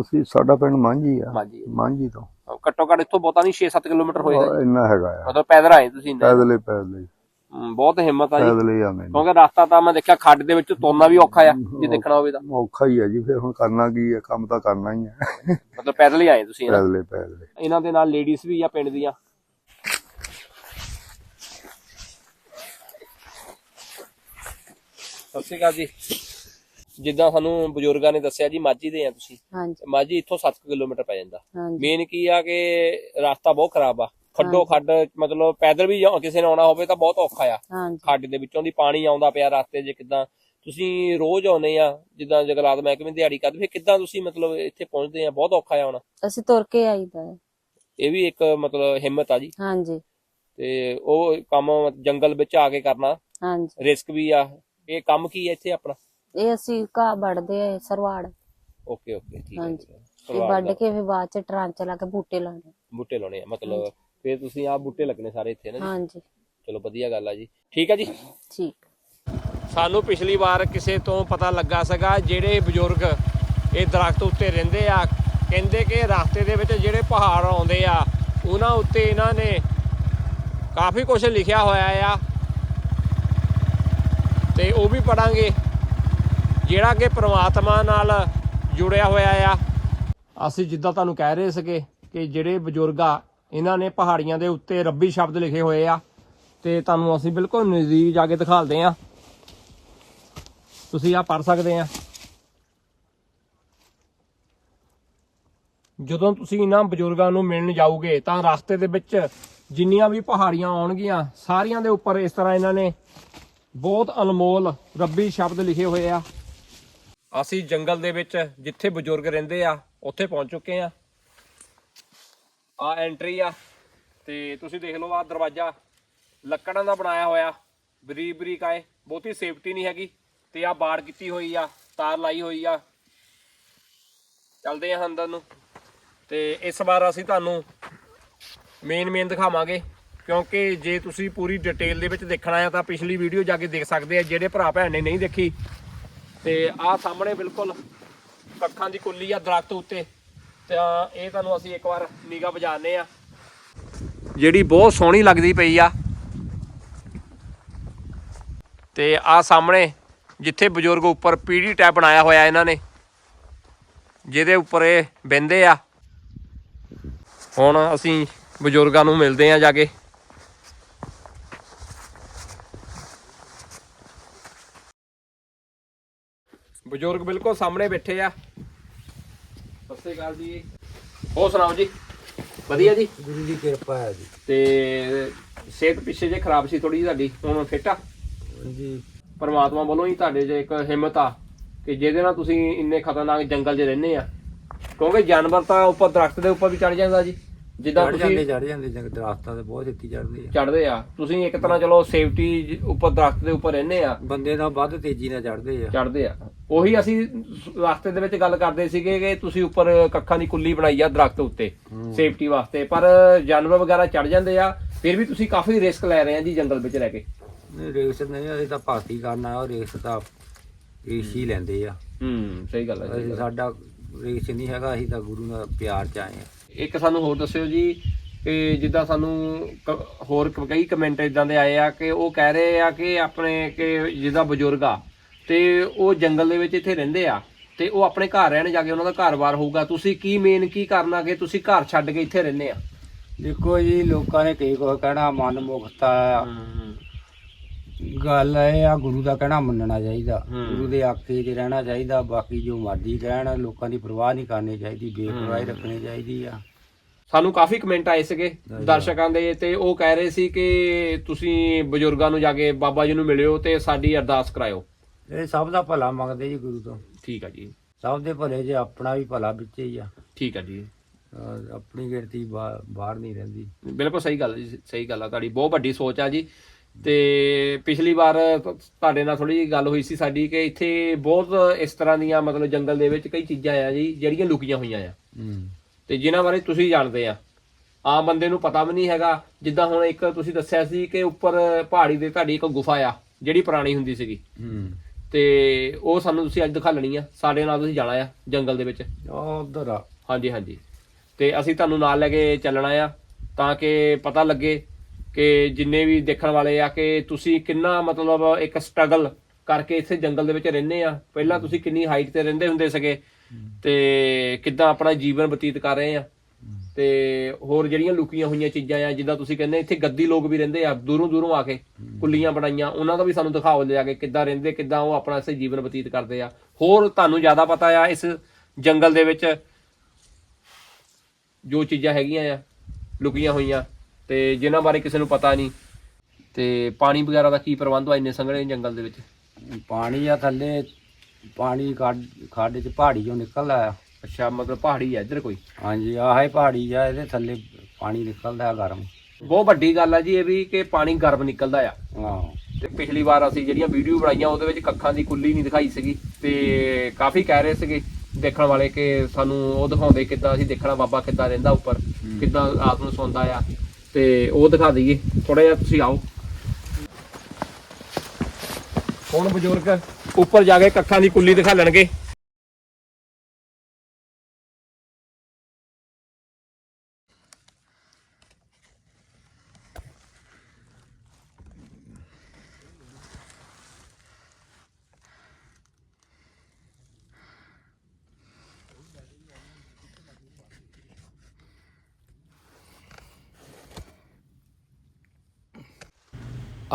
Speaker 3: ਅਸੀਂ ਸਾਡਾ ਪਿੰਡ ਮਾਂਜੀ ਆ।
Speaker 1: ਮਾਝੀ
Speaker 3: ਮਾਂਜੀ ਤੋਂ।
Speaker 1: ਘੱਟੋ ਘੱਟ ਇੱਥੋਂ ਬਹੁਤਾ ਨਹੀਂ 6-7 ਕਿਲੋਮੀਟਰ ਹੋਏਗਾ। ਜੀ।
Speaker 3: ਇੰਨਾ ਹੈਗਾ ਆ।
Speaker 1: ਮਤਲਬ ਪੈਦਲ ਆਏ ਤੁਸੀਂ।
Speaker 3: ਪੈਦਲੇ ਪੈਦਲੇ
Speaker 1: ਹਮ, ਬਹੁਤ ਹਿੰਮਤ ਆ ਜੀ।
Speaker 3: ਪੈਦਲੇ ਹੀ ਨੇ
Speaker 1: ਕਿਉਂਕਿ ਰਸਤਾ ਤਾਂ ਮੈਂ ਦੇਖਿਆ ਖੱਡ ਦੇ ਵਿੱਚ ਤੁਰਨਾ ਵੀ ਔਖਾ ਆ ਜੇ ਦੇਖਣਾ ਹੋਵੇ ਤਾਂ।
Speaker 3: ਔਖਾ ਹੀ ਆ ਜੀ ਫਿਰ ਹੁਣ ਕਰਨਾ ਕੀ ਹੈ ਕੰਮ ਤਾਂ ਕਰਨਾ ਹੀ ਹੈ
Speaker 1: ਮਤਲਬ ਪੈਦਲ ਹੀ ਆਏ ਤੁਸੀਂ।
Speaker 3: ਪੈਦਲੇ ਪੈਦਲੇ
Speaker 1: ਇਹਨਾਂ ਦੇ ਨਾਲ ਲੇਡੀਜ਼ ਵੀ ਆ ਪਿੰਡ ਦੀਆਂ। ਸਤਿ ਸ਼੍ਰੀ ਅਕਾਲ ਜੀ। ਜਿੱਦਾਂ ਸਾਨੂੰ ਬਜ਼ੁਰਗਾਂ ਨੇ ਦੱਸਿਆ ਜੀ ਮਾਝੀ ਦੇ ਆ ਤੁਸੀਂ।
Speaker 4: ਹਾਂਜੀ।
Speaker 1: ਮਾਝੀ ਇੱਥੋਂ 7 ਕਿਲੋਮੀਟਰ ਪੈ ਜਾਂਦਾ।
Speaker 4: ਹਾਂਜੀ।
Speaker 1: ਮੇਨ ਕੀ ਆ ਕਿ ਰਸਤਾ ਬਹੁਤ ਖਰਾਬ ਆ। ਖੱਡੋ ਖੱਡ ਮਤਲਬ ਪੈਦਲ ਵੀ ਜਾ- ਕਿਸੇ ਨੇ ਆਉਣਾ ਹੋਵੇ ਤਾਂ ਬਹੁਤ ਔਖਾ ਆ।
Speaker 4: ਹਾਂਜੀ।
Speaker 1: ਖੱਡ ਦੇ ਵਿੱਚੋਂ ਦੀ ਪਾਣੀ ਆਉਂਦਾ ਪਿਆ ਰਸਤੇ 'ਚ ਕਿਦਾਂ। ਤੁਸੀਂ ਰੋਜ਼ ਆਉਨੇ ਆ ਜਿੱਦਾਂ ਜਗਲਾਤ ਮਹਿਕਮੇ ਦਿਹਾੜੀ ਕਰਦੇ ਫਿਰ ਕਿਦਾਂ ਤੁਸੀਂ ਮਤਲਬ ਇੱਥੇ ਪਹੁੰਚਦੇ ਆ? ਬਹੁਤ ਔਖਾ ਆ ਆਉਣਾ
Speaker 4: ਅਸੀਂ ਤੁਰ ਕੇ ਆਈਦਾ ਹੈ
Speaker 1: ਇਹ ਵੀ ਇੱਕ ਮਤਲਬ ਹਿੰਮਤ ਆ ਜੀ।
Speaker 4: ਹਾਂਜੀ।
Speaker 1: ਤੇ ਉਹ ਕੰਮ ਜੰਗਲ ਵਿੱਚ ਆ ਕੇ ਕਰਨਾ।
Speaker 4: ਹਾਂਜੀ।
Speaker 1: ਰਿਸਕ ਵੀ ਆ। ਇਹ ਕੰਮ ਕੀ ਹੈ ਇੱਥੇ ਆਪਣਾ?
Speaker 4: ਇਹ ਅਸੀਂ ਘਾਹ ਵੱਢਦੇ ਆ ਸਰਵਾੜ।
Speaker 1: Okay okay. ਠੀਕ ਹੈ
Speaker 4: ਹਾਂਜੀ। ਇਹ
Speaker 1: ਸਲਵਾਰ
Speaker 4: ਵੱਢ
Speaker 1: ਦਾ।
Speaker 4: ਕੇ ਫਿਰ ਬਾਅਦ ਚ ਟਰਾਂਚ ਲਾ ਕੇ ਬੂਟੇ ਲਾਉਣੇ
Speaker 1: ਬੂਟੇ ਲਾਉਣੇ ਆ ਮਤਲਬ ਫਿਰ ਤੁਸੀਂ ਆ ਬੂਟੇ ਲੱਗਣੇ ਸਾਰੇ ਇੱਥੇ ਨਾ ਜੀ?
Speaker 4: ਹਾਂਜੀ।
Speaker 1: ਚਲੋ ਵਧੀਆ ਗੱਲ ਆ ਜੀ। ਠੀਕ ਆ ਜੀ?
Speaker 4: ਠੀਕ।
Speaker 1: ਸਾਨੂੰ ਪਿਛਲੀ ਵਾਰ ਕਿਸੇ ਤੋਂ ਪਤਾ ਲੱਗਾ ਸੀਗਾ ਜਿਹੜੇ ਬਜ਼ੁਰਗ ਇਹ ਦਰਖਤ ਉੱਤੇ ਰਹਿੰਦੇ ਆ ਕਹਿੰਦੇ ਕਿ ਰਸਤੇ ਦੇ ਵਿੱਚ ਜਿਹੜੇ ਪਹਾੜ ਆਉਂਦੇ ਆ ਉਹਨਾਂ ਉੱਤੇ ਇਹਨਾਂ ਨੇ ਕਾਫੀ ਕੁਝ ਲਿਖਿਆ ਹੋਇਆ ਆ। ਤੇ ਉਹ ਵੀ ਪੜਾਂਗੇ ਜਿਹੜਾ ਕਿ ਪ੍ਰਮਾਤਮਾ ਨਾਲ ਜੁੜਿਆ ਹੋਇਆ ਆ। ਅਸੀਂ ਜਿੱਦਾਂ ਤੁਹਾਨੂੰ ਕਹਿ ਰਹੇ ਸੀਗੇ ਕਿ ਜਿਹੜੇ ਬਜ਼ੁਰਗ ਆ ਇਹਨਾਂ ਨੇ ਪਹਾੜੀਆਂ ਦੇ ਉੱਤੇ ਰੱਬੀ ਸ਼ਬਦ ਲਿਖੇ ਹੋਏ ਆ। ਤੇ ਤੁਹਾਨੂੰ ਅਸੀਂ ਬਿਲਕੁਲ ਨਜ਼ਦੀਕ ਜਾ ਕੇ ਦਿਖਾਲਦੇ ਆ। ਤੁਸੀਂ ਆ ਪੜ ਸਕਦੇ ਆ। ਜਦੋਂ ਤੁਸੀਂ ਇਹਨਾਂ ਬਜ਼ੁਰਗਾਂ ਨੂੰ ਮਿਲਣ ਜਾਓਗੇ, ਤਾਂ ਰਸਤੇ ਦੇ ਵਿੱਚ ਜਿੰਨੀਆਂ ਵੀ ਪਹਾੜੀਆਂ ਆਉਣਗੀਆਂ, ਸਾਰੀਆਂ ਦੇ ਉੱਪਰ ਇਸ ਤਰ੍ਹਾਂ ਇਹਨਾਂ ਨੇ ਬਹੁਤ ਅਨਮੋਲ ਰੱਬੀ ਸ਼ਬਦ ਲਿਖੇ ਹੋਏ ਆ। ਅਸੀਂ ਜੰਗਲ ਦੇ ਵਿੱਚ ਜਿੱਥੇ ਬਜ਼ੁਰਗ ਰਹਿੰਦੇ ਆ, ਉੱਥੇ ਪਹੁੰਚ ਚੁੱਕੇ ਆ। ਆ ਐਂਟਰੀ ਆ। ਤੇ ਤੁਸੀਂ ਦੇਖ ਲਓ ਆ ਦਰਵਾਜ਼ਾ ਲੱਕੜਾਂ ਦਾ ਬਣਾਇਆ ਹੋਇਆ। ਬਰੀਕ ਬਰੀਕ ਆਏ। ਬਹੁਤੀ ਸੇਫਟੀ ਨਹੀਂ ਹੈਗੀ। ਤੇ ਆ ਬਾੜ ਕੀਤੀ ਹੋਈ ਆ, ਤਾਰ ਲਾਈ ਹੋਈ ਆ। ਚੱਲਦੇ ਆ ਅੰਦਰ ਨੂੰ। ਤੇ ਇਸ ਵਾਰ ਅਸੀਂ ਤੁਹਾਨੂੰ ਮੇਨ ਮੇਨ ਦਿਖਾਵਾਂਗੇ। ਕਿਉਂਕਿ ਜੇ ਤੁਸੀਂ ਪੂਰੀ ਡਿਟੇਲ ਦੇ ਵਿੱਚ ਦੇਖਣਾ ਆ, ਤਾਂ ਪਿਛਲੀ ਵੀਡੀਓ ਜਾ ਕੇ ਦੇਖ ਸਕਦੇ ਆ, ਜਿਹੜੇ ਭਰਾ ਭੈਣ ਨੇ ਨਹੀਂ ਦੇਖੀ। ਤੇ ਆਹ ਸਾਹਮਣੇ ਬਿਲਕੁਲ ਕੱਖਾਂ ਦੀ ਕੁੱਲੀ ਆ ਦਰਖਤ ਉੱਤੇ। ਤਾਂ ਇਹ ਤੁਹਾਨੂੰ ਅਸੀਂ ਇੱਕ ਵਾਰ ਨਿਗਾ ਬਜਾਣੇ ਆ ਜਿਹੜੀ ਬਹੁਤ ਸੋਹਣੀ ਲੱਗਦੀ ਪਈ ਆ। ਤੇ ਆ ਸਾਹਮਣੇ ਜਿੱਥੇ ਬਜ਼ੁਰਗ ਉੱਪਰ ਪੀੜੀ ਟੈਪ ਬਣਾਇਆ ਹੋਇਆ ਇਹਨਾਂ ਨੇ, ਜਿਹਦੇ ਉੱਪਰ ਇਹ ਬਹਿੰਦੇ ਆ। ਹੁਣ ਅਸੀਂ ਬਜ਼ੁਰਗਾਂ ਨੂੰ ਮਿਲਦੇ ਆ ਜਾ ਕੇ। ਬਜ਼ੁਰਗ ਬਿਲਕੁਲ ਸਾਹਮਣੇ ਬੈਠੇ ਆ। ਸਤਿ ਸ਼੍ਰੀ ਅਕਾਲ ਜੀ। ਹੋਰ ਸੁਣਾਓ ਜੀ? ਵਧੀਆ ਜੀ?
Speaker 2: ਗੁਰੂ ਦੀ ਕਿਰਪਾ ਹੈ ਜੀ।
Speaker 1: ਤੇ ਸਿਹਤ ਪਿੱਛੇ ਜੇ ਖਰਾਬ ਸੀ ਥੋੜੀ ਜਿਹੀ ਤੁਹਾਡੀ ਹੁਣ ਫਿੱਟ ਆ?
Speaker 2: ਜੀ
Speaker 1: ਪਰਮਾਤਮਾ ਵੱਲੋਂ ਹੀ ਤੁਹਾਡੇ 'ਚ ਇੱਕ ਹਿੰਮਤ ਆ ਕਿ ਜਿਹਦੇ ਨਾਲ ਤੁਸੀਂ ਇੰਨੇ ਖਤਰਨਾਕ ਜੰਗਲ 'ਚ ਰਹਿੰਦੇ ਆ। ਕਿਉਂਕਿ ਜਾਨਵਰ ਤਾਂ ਉੱਪਰ ਦਰਖਤ ਦੇ ਉੱਪਰ ਵੀ ਚੜ ਜਾਂਦਾ ਜੀ। ਜਿੱਦਾਂ
Speaker 2: ਚੜ ਜਾਂਦੇ
Speaker 1: ਤੁਸੀਂ
Speaker 2: ਚੜ ਜਾਂਦੇ ਜੰਗ ਦਰਖਤਾਂ ਤੇ ਬਹੁਤ ਛੇਤੀ ਚੜਦੇ ਆ।
Speaker 1: ਚੜਦੇ ਆ। ਤੁਸੀਂ ਇੱਕ ਤਰ੍ਹਾਂ ਚਲੋ ਸੇਫਟੀ ਉੱਪਰ ਦਰਖਤ ਦੇ ਉੱਪਰ ਰਹਿੰਦੇ ਆ।
Speaker 2: ਬੰਦੇ ਨਾਲ ਵੱਧ ਤੇਜ਼ੀ ਨਾਲ ਚੜਦੇ ਆ।
Speaker 1: ਚੜਦੇ ਆ। ਉਹੀ ਅਸੀਂ ਰਸਤੇ ਦੇ ਵਿੱਚ ਗੱਲ ਕਰਦੇ ਸੀਗੇ ਕਿ ਤੁਸੀਂ ਉੱਪਰ ਕੱਖਾਂ ਦੀ ਕੁੱਲੀ ਬਣਾਈ ਆ ਦਰਖਤ ਉੱਤੇ ਸੇਫਟੀ ਵਾਸਤੇ। ਪਰ ਜਾਨਵਰ ਵਗੈਰਾ ਚੜ ਜਾਂਦੇ ਆ ਫਿਰ ਵੀ ਤੁਸੀਂ ਕਾਫੀ ਰਿਸਕ ਲੈ ਰਹੇ ਆ ਜੀ ਜੰਗਲ ਵਿੱਚ ਰਹਿ ਕੇ।
Speaker 2: ਨਹੀਂ ਰੇਸ ਨਹੀਂ ਅਸੀਂ ਤਾਂ ਭਗਤੀ ਕਰਨਾ ਉਹ ਰੇਸ ਤਾਂ ਰੇਸ ਹੀ ਲੈਂਦੇ ਆ।
Speaker 1: ਹੂੰ ਸਹੀ ਗੱਲ ਹੈ ਸਹੀ
Speaker 2: ਅਸੀਂ
Speaker 1: ਗੱਲ ਹੈ।
Speaker 2: ਸਾਡਾ ਰੇਸ ਨਹੀਂ ਹੈਗਾ ਅਸੀਂ ਤਾਂ ਗੁਰੂ ਨਾਲ ਪਿਆਰ ਚ ਆਏ ਆ।
Speaker 1: ਇੱਕ ਸਾਨੂੰ ਹੋਰ ਦੱਸਿਓ ਜੀ ਕਿ ਜਿੱਦਾਂ ਸਾਨੂੰ ਹੋਰ ਕਈ ਕਮੈਂਟ ਇਦਾਂ ਦੇ ਆਏ ਆ ਕਿ ਉਹ ਕਹਿ ਰਹੇ ਆ ਕਿ ਆਪਣੇ ਕਿ ਜਿੱਦਾਂ ਬਜ਼ੁਰਗ ਆ ਤੇ ਉਹ ਜੰਗਲ ਦੇ ਵਿੱਚ ਇੱਥੇ ਰਹਿੰਦੇ ਆ ਤੇ ਉਹ ਆਪਣੇ ਘਰ ਰਹਿਣ ਜਾ ਕੇ ਉਹਨਾਂ ਦਾ ਘਰ-ਬਾਰ ਹੋਊਗਾ। ਤੁਸੀਂ ਕੀ ਮੇਨ ਕੀ ਕਰਨਾ ਕਿ ਤੁਸੀਂ ਘਰ ਛੱਡ ਕੇ ਇੱਥੇ ਰਹਿੰਦੇ ਆ?
Speaker 2: ਦੇਖੋ ਜੀ ਲੋਕਾਂ ਨੇ ਕਈ ਕੁਝ ਕਹਿਣਾ ਮਨ ਮੁਖਤਾ ਆ। ਗੱਲ ਇਹ ਆ ਗੁਰੂ ਦਾ ਕਹਿਣਾ ਮੰਨਣਾ ਚਾਹੀਦਾ।
Speaker 1: ਹੂੰ।
Speaker 2: ਗੁਰੂ ਦੇ ਆਖੇ 'ਚ ਰਹਿਣਾ ਚਾਹੀਦਾ ਬਾਕੀ ਜੋ ਮਰਜ਼ੀ ਕਹਿਣ ਲੋਕਾਂ ਦੀ ਪਰਵਾਹ ਨਹੀਂ ਕਰਨੀ ਚਾਹੀਦੀ ਬੇਪਰਵਾਹੀ ਰੱਖਣੀ ਚਾਹੀਦੀ ਆ।
Speaker 1: ਸਾਨੂੰ ਕਾਫੀ ਕਮੈਂਟ ਆਏ ਸੀਗੇ। ਦਰਸ਼ਕਾਂ ਦੇ ਤੇ ਉਹ ਕਹਿ ਰਹੇ ਸੀ ਕਿ ਤੁਸੀਂ ਬਜ਼ੁਰਗਾਂ ਨੂੰ ਜਾ ਕੇ ਬਾਬਾ ਜੀ ਨੂੰ ਮਿਲਿਓ ਤੇ ਸਾਡੀ ਅਰਦਾਸ ਕਰਾਇਓ।
Speaker 2: ਇਹ ਸਭ ਦਾ ਭਲਾ ਮੰਗਦੇ ਜੀ ਗੁਰੂ ਤੋਂ।
Speaker 1: ਠੀਕ ਆ ਜੀ।
Speaker 2: ਸਭ ਦੇ ਭਲੇ 'ਚ ਆਪਣਾ ਵੀ ਭਲਾ ਵਿੱਚ ਹੀ ਆ।
Speaker 1: ਠੀਕ ਆ ਜੀ।
Speaker 2: ਅਹ ਆਪਣੀ ਗਿਣਤੀ ਬਾ- ਬਾਹਰ ਨਹੀਂ ਰਹਿੰਦੀ।
Speaker 1: ਬਿਲਕੁਲ ਸਹੀ ਗੱਲ ਜੀ ਸਹੀ ਗੱਲ ਆ ਤੁਹਾਡੀ ਬਹੁਤ ਵੱਡੀ ਸੋਚ ਆ ਜੀ। ਤੇ ਪਿਛਲੀ ਵਾਰ ਤੁਹਾਡੇ ਨਾਲ ਥੋੜੀ ਜਿਹੀ ਗੱਲ ਹੋਈ ਸੀ ਸਾਡੀ ਕਿ ਇੱਥੇ ਬਹੁਤ ਇਸ ਤਰ੍ਹਾਂ ਦੀਆਂ ਮਤਲਬ ਜੰਗਲ ਦੇ ਵਿੱਚ ਕਈ ਚੀਜ਼ਾਂ ਆ ਜੀ ਜਿਹੜੀਆਂ ਲੁਕੀਆਂ ਹੋਈਆਂ ਆ। ਤੇ ਜਿਨ੍ਹਾਂ ਬਾਰੇ ਤੁਸੀਂ ਜਾਣਦੇ ਆ। ਆਮ ਬੰਦੇ ਨੂੰ ਪਤਾ ਵੀ ਨਹੀਂ ਹੈਗਾ। ਜਿੱਦਾਂ ਹੁਣ ਇੱਕ ਤੁਸੀਂ ਦੱਸਿਆ ਸੀ ਕਿ ਉੱਪਰ ਪਹਾੜੀ ਦੇ ਤੁਹਾਡੀ ਇੱਕ ਗੁਫਾ ਆ ਜਿਹੜੀ ਪੁਰਾਣੀ ਹੁੰਦੀ ਸੀਗੀ। ਤੇ ਉਹ ਸਾਨੂੰ ਤੁਸੀਂ ਅੱਜ ਦਿਖਾਲਣੀ ਆ। ਸਾਡੇ ਨਾਲ ਤੁਸੀਂ ਜਾਣਾ ਆ ਜੰਗਲ ਦੇ ਵਿੱਚ।
Speaker 2: ਉਧਰ ਆ।
Speaker 1: ਹਾਂਜੀ ਹਾਂਜੀ। ਤੇ ਅਸੀਂ ਤੁਹਾਨੂੰ ਨਾਲ ਲੈ ਕੇ ਚੱਲਣਾ ਆ ਤਾਂ ਕਿ ਪਤਾ ਲੱਗੇ ਕਿ ਜਿੰਨੇ ਵੀ ਦੇਖਣ ਵਾਲੇ ਆ ਕਿ ਤੁਸੀਂ ਕਿੰਨਾ ਮਤਲਬ ਇੱਕ ਸਟਰਗਲ ਕਰਕੇ ਇੱਥੇ ਜੰਗਲ ਦੇ ਵਿੱਚ ਰਹਿੰਦੇ ਆ। ਪਹਿਲਾਂ ਤੁਸੀਂ ਕਿੰਨੀ ਹਾਈਟ ਤੇ ਰਹਿੰਦੇ ਹੁੰਦੇ ਸੀਗੇ ਤੇ ਕਿੱਦਾਂ ਆਪਣਾ ਜੀਵਨ ਬਤੀਤ ਕਰ ਰਹੇ ਆ। ਤੇ ਹੋਰ ਜਿਹੜੀਆਂ ਲੁਕੀਆਂ ਹੋਈਆਂ ਚੀਜ਼ਾਂ ਆ, ਜਿੱਦਾਂ ਤੁਸੀਂ ਕਹਿੰਦੇ ਇੱਥੇ ਗੱਦੀ ਲੋਕ ਵੀ ਰਹਿੰਦੇ ਆ, ਦੂਰੋਂ ਦੂਰੋਂ ਆ ਕੇ ਕੁੱਲੀਆਂ ਬਣਾਈਆਂ, ਉਹਨਾਂ ਦਾ ਵੀ ਸਾਨੂੰ ਦਿਖਾਓ ਲਿਆ ਕੇ ਕਿੱਦਾਂ ਰਹਿੰਦੇ, ਕਿੱਦਾਂ ਉਹ ਆਪਣਾ ਇਸੇ ਜੀਵਨ ਬਤੀਤ ਕਰਦੇ ਆ। ਹੋਰ ਤੁਹਾਨੂੰ ਜ਼ਿਆਦਾ ਪਤਾ ਆ ਇਸ ਜੰਗਲ ਦੇ ਵਿੱਚ ਜੋ ਚੀਜ਼ਾਂ ਹੈਗੀਆਂ ਆ, ਲੁਕੀਆਂ ਹੋਈਆਂ ਤੇ ਜਿਨ੍ਹਾਂ ਬਾਰੇ ਕਿਸੇ ਨੂੰ ਪਤਾ ਨਹੀਂ ਤੇ ਪਾਣੀ ਵਗੈਰਾ ਦਾ ਕੀ ਪ੍ਰਬੰਧ ਆ ਇੰਨੇ ਸੰਘਣੇ ਜੰਗਲ ਦੇ ਵਿੱਚ?
Speaker 2: ਪਾਣੀ ਆ ਥੱਲੇ ਪਾਣੀ ਖੱਡ ਖੱਡ 'ਚ ਪਹਾੜੀ ਚੋਂ ਨਿਕਲਦਾ ਆ
Speaker 1: ਅੱਛਾ ਮਤਲਬ ਪਹਾੜੀ ਆ ਇੱਧਰ ਕੋਈ?
Speaker 2: ਹਾਂਜੀ ਆਹ ਹੈ ਪਹਾੜੀ ਆ ਇਹਦੇ ਥੱਲੇ ਪਾਣੀ ਨਿਕਲਦਾ ਆ ਗਰਮ।
Speaker 1: ਬਹੁਤ ਵੱਡੀ ਗੱਲ ਆ ਜੀ ਇਹ ਵੀ ਕਿ ਪਾਣੀ ਗਰਮ ਨਿਕਲਦਾ ਆ।
Speaker 2: ਹਾਂ।
Speaker 1: ਤੇ ਪਿਛਲੀ ਵਾਰ ਅਸੀਂ ਜਿਹੜੀਆਂ ਵੀਡੀਓ ਬਣਾਈਆਂ ਉਹਦੇ ਵਿੱਚ ਕੱਖਾਂ ਦੀ ਕੁੱਲੀ ਨਹੀਂ ਦਿਖਾਈ ਸੀਗੀ ਤੇ ਕਾਫੀ ਕਹਿ ਰਹੇ ਸੀਗੇ ਦੇਖਣ ਵਾਲੇ ਕਿ ਸਾਨੂੰ ਉਹ ਦਿਖਾਉਂਦੇ ਕਿੱਦਾਂ ਅਸੀਂ ਦੇਖਣਾ ਬਾਬਾ ਕਿੱਦਾਂ ਰਹਿੰਦਾ ਉੱਪਰ ਕਿੱਦਾਂ ਰਾਤ ਨੂੰ ਸੌਂਦਾ ਆ। ਤੇ ਉਹ ਦਿਖਾ ਦਈਏ। ਥੋੜਾ ਜਿਹਾ ਤੁਸੀਂ ਆਓ। ਹੁਣ ਬਜ਼ੁਰਗ, ਉੱਪਰ ਜਾ ਕੇ ਕੱਖਾਂ ਦੀ ਕੁੱਲੀ ਦਿਖਾ ਲੈਣਗੇ।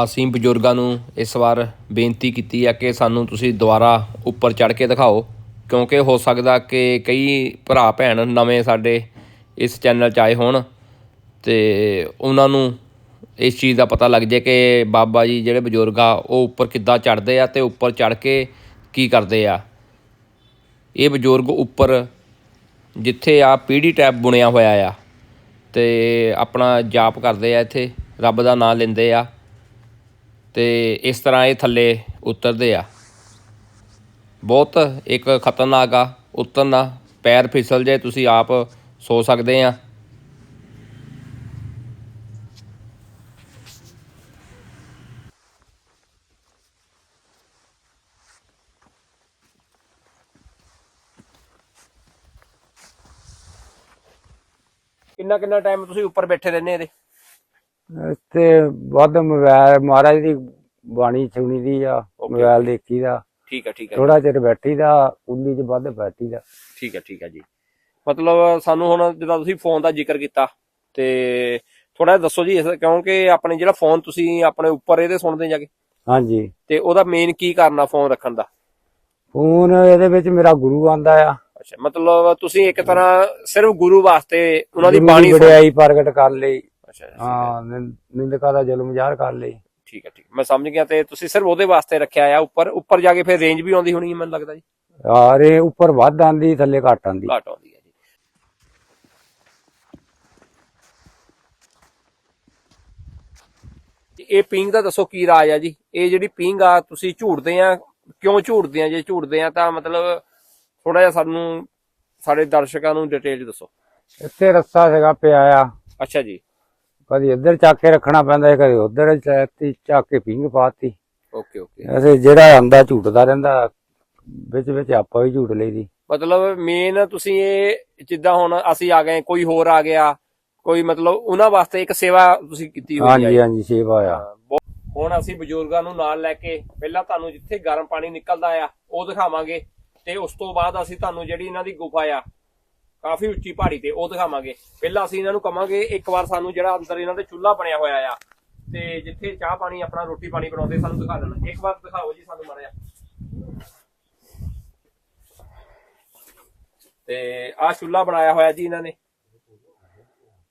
Speaker 1: ਅਸੀਂ ਬਜ਼ੁਰਗਾਂ ਨੂੰ ਇਸ ਵਾਰ ਬੇਨਤੀ ਕੀਤੀ ਹੈ ਕਿ ਸਾਨੂੰ ਤੁਸੀਂ ਦੁਬਾਰਾ ਉੱਪਰ ਚੜ੍ਹ ਕੇ ਦਿਖਾਓ, ਕਿਉਂਕਿ ਹੋ ਸਕਦਾ ਕਿ ਕਈ ਭਰਾ ਭੈਣ ਨਵੇਂ ਸਾਡੇ ਇਸ ਚੈਨਲ 'ਚ ਆਏ ਹੋਣ ਤੇ ਉਹਨਾਂ ਨੂੰ ਇਸ ਚੀਜ਼ ਦਾ ਪਤਾ ਲੱਗ ਜੇ ਕਿ ਬਾਬਾ ਜੀ ਜਿਹੜੇ ਬਜ਼ੁਰਗ ਆ, ਉਹ ਉੱਪਰ ਕਿੱਦਾਂ ਚੜ੍ਹਦੇ ਆ ਤੇ ਉੱਪਰ ਚੜ੍ਹ ਕੇ ਕੀ ਕਰਦੇ ਆ। ਇਹ ਬਜ਼ੁਰਗ ਉੱਪਰ ਜਿੱਥੇ ਆ ਪੀੜੀ ਟੈਪ ਬੁਣਿਆ ਹੋਇਆ ਆ ਤੇ ਆਪਣਾ ਜਾਪ ਕਰਦੇ ਆ ਇੱਥੇ, ਰੱਬ ਦਾ ਨਾਮ ਲੈਂਦੇ ਆ। ਤੇ ਇਸ ਤਰ੍ਹਾਂ ਇਹ ਥੱਲੇ ਉਤਰਦੇ ਆ। ਬਹੁਤ ਇੱਕ ਖਤਰਨਾਕ ਆ, ਉਤਰਨਾ ਪੈਰ ਫਿਸਲ ਜੇ, ਤੁਸੀਂ ਆਪ ਸੋ ਸਕਦੇ ਆ। ਕਿੰਨਾ ਕਿੰਨਾ ਟਾਈਮ ਤੁਸੀਂ ਉੱਪਰ ਬੈਠੇ ਰਹਿੰਦੇ ਇਹਦੇ?
Speaker 2: ਇੱਥੇ ਵੱਧ ਮੋਬਾਈਲ ਮਹਾਰਾਜ ਦੀ ਬਾਣੀ ਸੁਣੀ ਦੀ ਆ ਮੋਬਾਈਲ ਦੇਖੀ ਦਾ।
Speaker 1: ਠੀਕ ਹੈ ਠੀਕ ਹੈ
Speaker 2: ਥੋੜਾ ਚਿਰ ਬੈਠੀ ਦਾ ਉੱਲੀ 'ਚ ਵੱਧ ਬੈਠੀ ਦਾ।
Speaker 1: ਠੀਕ ਹੈ ਠੀਕ ਹੈ ਜੀ। ਮਤਲਬ ਸਾਨੂੰ ਹੁਣ ਜਿੱਦਾਂ ਤੁਸੀਂ ਫੋਨ ਦਾ ਜ਼ਿਕਰ ਕੀਤਾ ਤੇ ਥੋੜਾ ਜਿਹਾ ਦੱਸੋ ਜੀ ਕਿਉਂਕਿ ਆਪਣੇ ਜਿਹੜਾ ਫੋਨ ਤੁਸੀਂ ਆਪਣੇ ਉੱਪਰ ਇਹਦੇ ਸੁਣਦੇ ਜਾ ਕੇ।
Speaker 2: ਹਾਂਜੀ।
Speaker 1: ਤੇ ਉਹਦਾ ਮੇਨ ਕੀ ਕਰਨਾ ਫੋਨ ਰੱਖਣ ਦਾ?
Speaker 2: ਫੋਨ ਇਹਦੇ ਵਿੱਚ ਮੇਰਾ ਗੁਰੂ ਆਂਦਾ ਆ।
Speaker 1: ਅੱਛਾ ਮਤਲਬ ਤੁਸੀਂ ਇੱਕ ਤਰ੍ਹਾਂ ਸਿਰਫ ਗੁਰੂ ਵਾਸਤੇ ਉਹਨਾਂ ਦੀ ਬਾਣੀ
Speaker 2: ਵਡਿਆਈ ਪ੍ਰਗਟ ਕਰ ਲਈ
Speaker 1: ਅੱਛਾ
Speaker 2: ਹਾਂ ਨਿੰਦਕਾ ਦਾ ਜ਼ੁਲਮ ਜ਼ਾਹਰ ਕਰਨ ਲਈ
Speaker 1: ਠੀਕ ਹੈ ਠੀਕ। ਮੈਂ ਸਮਝ ਗਿਆ ਤੇ ਤੁਸੀਂ ਸਿਰਫ ਉਹਦੇ ਵਾਸਤੇ ਰੱਖਿਆ ਆ ਉੱਪਰ ਉੱਪਰ ਜਾ ਕੇ ਫਿਰ ਰੇਂਜ ਵੀ ਆਉਂਦੀ ਹੋਣੀ ਮੈਨੂੰ ਲੱਗਦਾ ਜੀ?
Speaker 2: ਆ ਉੱਪਰ ਵੱਧ ਆਂਦੀ ਥੱਲੇ ਘਟ ਆਂਦੀ।
Speaker 1: ਘਟ ਆਉਂਦੀ ਹੈ ਜੀ। ਇਹ ਪਿੰਗ ਦਾ ਦੱਸੋ ਕੀ ਰਾਜ ਆ ਜੀ? ਇਹ ਜਿਹੜੀ ਪਿੰਗ ਆ ਤੁਸੀਂ ਝੂੜਦੇ ਆ ਕਿਉਂ ਝੂੜਦੇ ਆ? ਜੇ ਝੂੜਦੇ ਆ ਤਾਂ ਮਤਲਬ ਥੋੜਾ ਜਿਹਾ ਸਾਨੂੰ ਸਾਡੇ ਦਰਸ਼ਕਾਂ ਨੂੰ ਡਿਟੇਲ ਦੱਸੋ।
Speaker 2: ਇੱਥੇ ਰਸਤਾ ਹੈਗਾ ਪਿਆ ਆ।
Speaker 1: ਅੱਛਾ ਜੀ।
Speaker 2: ਕਦੀ ਇੱਧਰ ਚੱਕ ਕੇ ਰੱਖਣਾ ਪੈਂਦਾ ਸੀ ਕਦੀ ਉੱਧਰ ਚੱਕਤੀ ਚੱਕ ਕੇ ਪਿੰਗ ਪਾਤੀ।
Speaker 1: Okay okay.
Speaker 2: ਅਸੀਂ ਜਿਹੜਾ ਆਂਦਾ ਝੂਟਦਾ ਰਹਿੰਦਾ ਵਿੱਚ ਵਿੱਚ ਆਪਾਂ ਵੀ ਝੂਟ ਲਈਦੀ।
Speaker 1: ਮਤਲਬ ਮੇਨ ਤੁਸੀਂ ਇਹ ਜਿੱਦਾਂ ਹੁਣ ਅਸੀਂ ਆ ਗਏ ਕੋਈ ਹੋਰ ਆ ਗਿਆ ਕੋਈ ਮਤਲਬ ਉਹਨਾਂ ਵਾਸਤੇ ਇੱਕ ਸੇਵਾ ਤੁਸੀਂ ਕੀਤੀ ਹੋਈ ਹੈ
Speaker 2: ਹਾਂਜੀ ਹਾਂਜੀ ਸੇਵਾ ਆ।
Speaker 1: ਹੁਣ ਅਸੀਂ ਬਜ਼ੁਰਗਾਂ ਨੂੰ ਨਾਲ ਲੈ ਕੇ ਪਹਿਲਾਂ ਤੁਹਾਨੂੰ ਜਿੱਥੇ ਗਰਮ ਪਾਣੀ ਨਿਕਲਦਾ ਆ ਉਹ ਦਿਖਾਵਾਂਗੇ ਤੇ ਉਸ ਤੋਂ ਬਾਅਦ ਅਸੀਂ ਤੁਹਾਨੂੰ ਜਿਹੜੀ ਇਹਨਾਂ ਦੀ ਗੁਫਾ ਆ ਕਾਫੀ ਉੱਚੀ ਪਹਾੜੀ ਤੇ ਉਹ ਦਿਖਾਵਾਂਗੇ। ਪਹਿਲਾਂ ਅਸੀਂ ਇਹਨਾਂ ਨੂੰ ਕਵਾਂਗੇ ਇੱਕ ਵਾਰ ਸਾਨੂੰ ਜਿਹੜਾ ਅੰਦਰ ਇਹਨਾਂ ਦੇ ਚੁੱਲ੍ਹਾ ਬਣਿਆ ਹੋਇਆ ਆ ਤੇ ਜਿੱਥੇ ਚਾਹ ਪਾਣੀ ਆਪਣਾ ਰੋਟੀ ਪਾਣੀ ਬਣਾਉਂਦੇ ਸਾਨੂੰ ਦਿਖਾ ਦੇਣਾ। ਇੱਕ ਵਾਰ ਦਿਖਾਓ ਜੀ ਸਾਨੂੰ ਮਾਰਿਆ ਤੇ ਆਹ ਚੁੱਲ੍ਹਾ ਬਣਾਇਆ ਹੋਇਆ ਜੀ ਇਹਨਾਂ ਨੇ।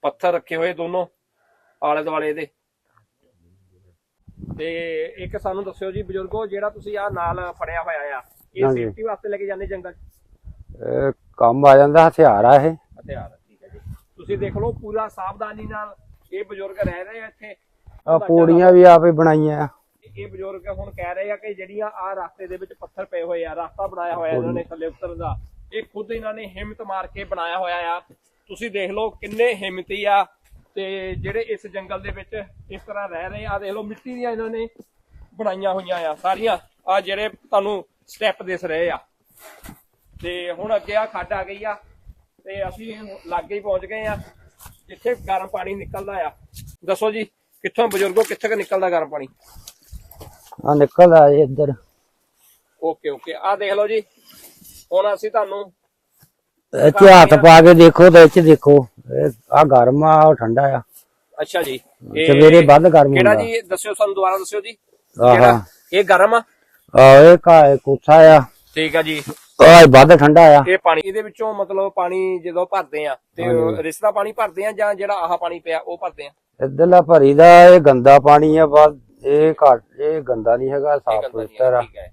Speaker 1: ਪੱਥਰ ਰੱਖੇ ਹੋਏ ਦੋਨੋਂ ਆਲੇ ਦੁਆਲੇ ਦੇ। ਤੇ ਇੱਕ ਸਾਨੂੰ ਦੱਸਿਓ ਜੀ ਬਜ਼ੁਰਗੋ ਜਿਹੜਾ ਤੁਸੀਂ ਆ ਨਾਲ ਫੜਿਆ ਹੋਇਆ ਆ ਇਹ। ਸੇਫਟੀ ਵਾਸਤੇ ਲੈ ਕੇ ਜਾਂਦੇ ਜੰਗਲ?
Speaker 2: ਕੰਮ ਆ ਜਾਂਦਾ ਹਥਿਆਰ ਆ ਇਹ।
Speaker 1: ਹਥਿਆਰ ਠੀਕ ਹੈ ਜੀ। ਤੁਸੀਂ ਦੇਖ ਲਓ ਪੂਰਾ ਸਾਵਧਾਨੀ ਨਾਲ ਇਹ ਬਜ਼ੁਰਗ ਰਹਿ ਰਹੇ ਆ ਇੱਥੇ।
Speaker 2: ਆ ਪੌੜੀਆਂ ਵੀ ਆਪੇ ਬਣਾਈਆਂ ਆ।
Speaker 1: ਇਹ ਬਜ਼ੁਰਗ ਹੁਣ ਕਹਿ ਰਹੇ ਆ ਕਿ ਜਿਹੜੀਆਂ ਆ ਰਸਤੇ ਦੇ ਵਿੱਚ ਪੱਥਰ ਪਏ ਹੋਏ ਆ ਰਸਤਾ ਬਣਾਇਆ ਹੋਇਆ ਇਹਨਾਂ ਨੇ ਥੱਲੇ ਉਤਰਨ ਦਾ। ਇਹ ਖੁਦ ਇਹਨਾਂ ਨੇ ਹਿੰਮਤ ਮਾਰ ਕੇ ਬਣਾਇਆ ਹੋਇਆ ਆ। ਤੁਸੀਂ ਦੇਖ ਲਓ ਕਿੰਨੇ ਹਿੰਮਤੀ ਆ ਤੇ ਜਿਹੜੇ ਇਸ ਜੰਗਲ ਦੇ ਵਿੱਚ ਇਸ ਤਰ੍ਹਾਂ ਰਹਿ ਰਹੇ ਆ। ਦੇਖ ਲਓ ਮਿੱਟੀ ਦੀਆਂ ਇਹਨਾਂ ਨੇ ਬਣਾਈਆਂ ਹੋਈਆਂ ਆ ਸਾਰੀਆਂ। ਆ ਜਿਹੜੇ ਤੁਹਾਨੂੰ ਸਟੈਪ ਦਿਸ ਰਹੇ ਆ। ਤੇ ਹੁਣ ਅੱਗੇ ਆ ਖੱਡ ਆ ਗਈ ਆ ਤੇ ਅਸੀਂ ਲਾਗੇ ਹੀ ਪਹੁੰਚ ਗਏ ਆ ਜਿੱਥੇ ਗਰਮ ਪਾਣੀ ਨਿਕਲਦਾ ਆ। ਦੱਸੋ ਜੀ ਕਿੱਥੋਂ ਬਜ਼ੁਰਗੋ ਕਿੱਥੇ ਕ ਨਿਕਲਦਾ ਗਰਮ ਪਾਣੀ?
Speaker 2: ਆ ਨਿਕਲਦਾ ਜੀ ਇੱਧਰ।
Speaker 1: ਓਕੇ ਓਕੇ ਆ ਦੇਖ ਲਓ ਜੀ। ਹੁਣ ਅਸੀਂ ਤੁਹਾਨੂੰ
Speaker 2: ਇਹ 'ਚ ਹੱਥ ਪਾ ਕੇ ਦੇਖੋ ਤਾਂ ਇਹ 'ਚ ਦੇਖੋ ਆ ਗਰਮ ਆ ਉਹ ਠੰਡਾ ਆ।
Speaker 1: ਅੱਛਾ ਜੀ
Speaker 2: ਸਵੇਰੇ ਵੱਧ ਗਰਮ
Speaker 1: ਕਿਹੜਾ
Speaker 2: ਹੁੰਦਾ।
Speaker 1: ਜੀ ਦੱਸਿਓ ਸਾਨੂੰ ਦੁਬਾਰਾ ਦੱਸਿਓ ਜੀ।
Speaker 2: ਆਹਾ।
Speaker 1: ਕਿਹੜਾ? ਇਹ ਗਰਮ ਆ?
Speaker 2: ਆ ਇਹ ਕਾ ਕੋਠਾ ਆ।
Speaker 1: ਠੀਕ ਆ ਜੀ।
Speaker 2: ਆ ਵੱਧ ਠੰਡਾ ਆ।
Speaker 1: ਇਹ ਪਾਣੀ ਇਹਦੇ ਵਿੱਚੋਂ ਮਤਲਬ ਪਾਣੀ ਜਦੋਂ ਭਰਦੇ ਆ ਤੇ ਰਿਸਦਾ ਪਾਣੀ ਭਰਦੇ ਆ ਜਾਂ ਜਿਹੜਾ ਆਹ ਪਾਣੀ ਪਿਆ ਉਹ ਭਰਦੇ ਆ?
Speaker 2: ਇੱਧਰਲਾ ਭਰੀ ਦਾ ਇਹ ਗੰਦਾ ਪਾਣੀ ਆ ਬਸ ਇਹ ਘੱਟ ਇਹ ਗੰਦਾ ਨਹੀਂ ਹੈਗਾ
Speaker 1: ਇਹ
Speaker 2: ਸਾਫ਼
Speaker 1: ਗੱਲ ਤਾਂ ਨਹੀਂ
Speaker 2: ਪਵਿੱਤਰ
Speaker 1: ਆ,
Speaker 2: ਆ
Speaker 1: ਠੀਕ ਹੈ।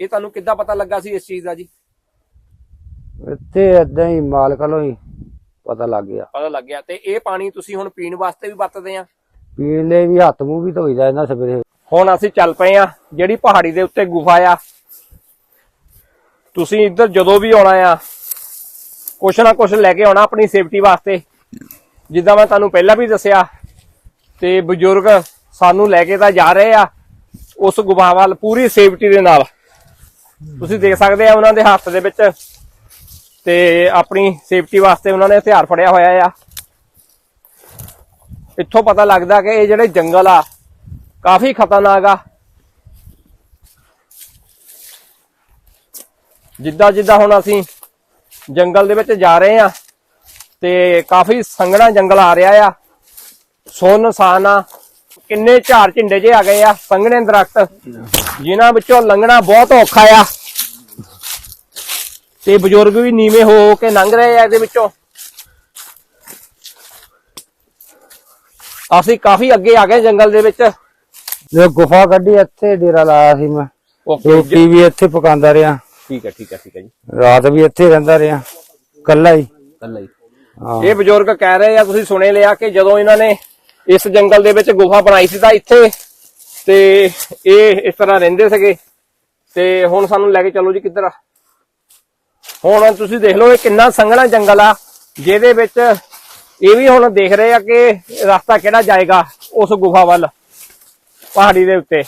Speaker 1: ਇਹ ਤੁਹਾਨੂੰ ਕਿੱਦਾਂ ਪਤਾ ਲੱਗਾ ਸੀ ਇਸ ਚੀਜ਼ ਦਾ ਜੀ?
Speaker 2: ਇੱਥੇ ਏਦਾਂ ਹੀ ਮਾਲਕ ਵੱਲੋਂ ਹੀ ਪਤਾ ਲੱਗ ਗਿਆ।
Speaker 1: ਪਤਾ ਲੱਗ ਗਿਆ ਤੇ ਇਹ ਪਾਣੀ ਤੁਸੀਂ ਹੁਣ ਪੀਣ ਵਾਸਤੇ ਵੀ ਵਰਤਦੇ ਆ?
Speaker 2: ਪੀਣ ਲਈ ਵੀ ਹੱਥ ਮੂੰਹ ਵੀ ਧੋਈਦਾ ਇਹਨਾਂ ਸਵੇਰੇ।
Speaker 1: ਹੁਣ ਅਸੀਂ ਚੱਲ ਪਏ ਆ ਜਿਹੜੀ ਪਹਾੜੀ ਦੇ ਉੱਤੇ ਗੁਫਾ ਆ ਤੁਸੀਂ ਇੱਧਰ ਜਦੋਂ ਵੀ ਆਉਣਾ ਆ, ਕੁਛ ਨਾ ਕੁਛ ਲੈ ਕੇ ਆਉਣਾ ਆਪਣੀ ਸੇਫਟੀ ਵਾਸਤੇ। ਜਿੱਦਾਂ ਮੈਂ ਤੁਹਾਨੂੰ ਪਹਿਲਾਂ ਵੀ ਦੱਸਿਆ, ਤੇ ਬਜ਼ੁਰਗ ਸਾਨੂੰ ਲੈ ਕੇ ਤਾਂ ਜਾ ਰਹੇ ਆ, ਉਸ ਗੁਫਾ ਵੱਲ ਪੂਰੀ ਸੇਫਟੀ ਦੇ ਨਾਲ। ਤੁਸੀਂ ਦੇਖ ਸਕਦੇ ਆ ਉਹਨਾਂ ਦੇ ਹੱਥ ਦੇ ਵਿੱਚ, ਤੇ ਆਪਣੀ ਸੇਫਟੀ ਵਾਸਤੇ ਉਹਨਾਂ ਨੇ ਹਥਿਆਰ ਫੜਿਆ ਹੋਇਆ ਆ। ਇੱਥੋਂ ਪਤਾ ਲੱਗਦਾ ਕਿ ਇਹ ਜਿਹੜੇ ਜੰਗਲ ਆ, ਕਾਫੀ ਖਤਰਨਾਕ ਆ। ਜਿੱਦਾਂ ਜਿੱਦਾਂ ਹੁਣ ਅਸੀਂ ਜੰਗਲ ਦੇ ਵਿੱਚ ਜਾ ਰਹੇ ਆ ਤੇ ਕਾਫੀ ਸੰਘਣਾ ਜੰਗਲ ਆ ਰਿਹਾ ਆ। ਸੁੰਨਸਾਨ ਆ ਕਿੰਨੇ ਝਾੜ ਝਿੰਡੇ ਜੇ ਆ ਗਏ ਆ ਸੰਘਣੇ ਦਰਖਤ ਜਿਨ੍ਹਾਂ ਵਿੱਚੋਂ ਲੰਘਣਾ ਬਹੁਤ ਔਖਾ ਆ। ਤੇ ਬਜ਼ੁਰਗ ਵੀ ਨੀਵੇਂ ਹੋ ਕੇ ਲੰਘ ਰਹੇ ਆ ਇਹਦੇ ਵਿੱਚੋਂ। ਅਸੀਂ ਕਾਫੀ ਅੱਗੇ ਆ ਗਏ ਜੰਗਲ ਦੇ ਵਿੱਚ।
Speaker 2: ਜੋ ਗੁਫਾ ਕੱਢੀ ਇੱਥੇ ਡੇਰਾ ਲਾਇਆ ਸੀ ਮੈਂ। ਰੋਟੀ ਵੀ ਇੱਥੇ ਪਕਾਉਂਦਾ ਰਿਹਾ।
Speaker 1: ਠੀਕ ਹੈ ਠੀਕ ਹੈ ਠੀਕ ਹੈ ਜੀ।
Speaker 2: ਰਾਤ ਵੀ ਇੱਥੇ ਰਹਿੰਦਾ ਰਿਹਾ ਕੱਲਾ ਹੀ।
Speaker 1: ਕੱਲਾ ਹੀ।
Speaker 2: ਹਾਂ।
Speaker 1: ਇਹ ਬਜ਼ੁਰਗ ਕਹਿ ਰਹੇ ਆ ਤੁਸੀਂ ਸੁਣੇ ਲਿਆ ਕਿ ਜਦੋਂ ਇਹਨਾਂ ਨੇ ਇਸ ਜੰਗਲ ਦੇ ਵਿੱਚ ਗੁਫਾ ਬਣਾਈ ਸੀ ਤਾਂ ਇੱਥੇ ਤੇ ਇਹ ਇਸ ਤਰ੍ਹਾਂ ਰਹਿੰਦੇ ਸੀਗੇ। ਤੇ ਹੁਣ ਸਾਨੂੰ ਲੈ ਕੇ ਚੱਲੋ ਜੀ ਕਿੱਧਰ ਆ। ਹੁਣ ਤੁਸੀਂ ਦੇਖ ਲਓ ਇਹ ਕਿੰਨਾ ਸੰਘਣਾ ਜੰਗਲ ਆ ਜਿਹਦੇ ਵਿੱਚ ਇਹ ਵੀ ਹੁਣ ਦੇਖ ਰਹੇ ਆ ਕਿ ਰਸਤਾ ਕਿਹੜਾ ਜਾਏਗਾ ਉਸ ਗੁਫਾ ਵੱਲ ਪਹਾੜੀ ਦੇ ਉੱਤੇ।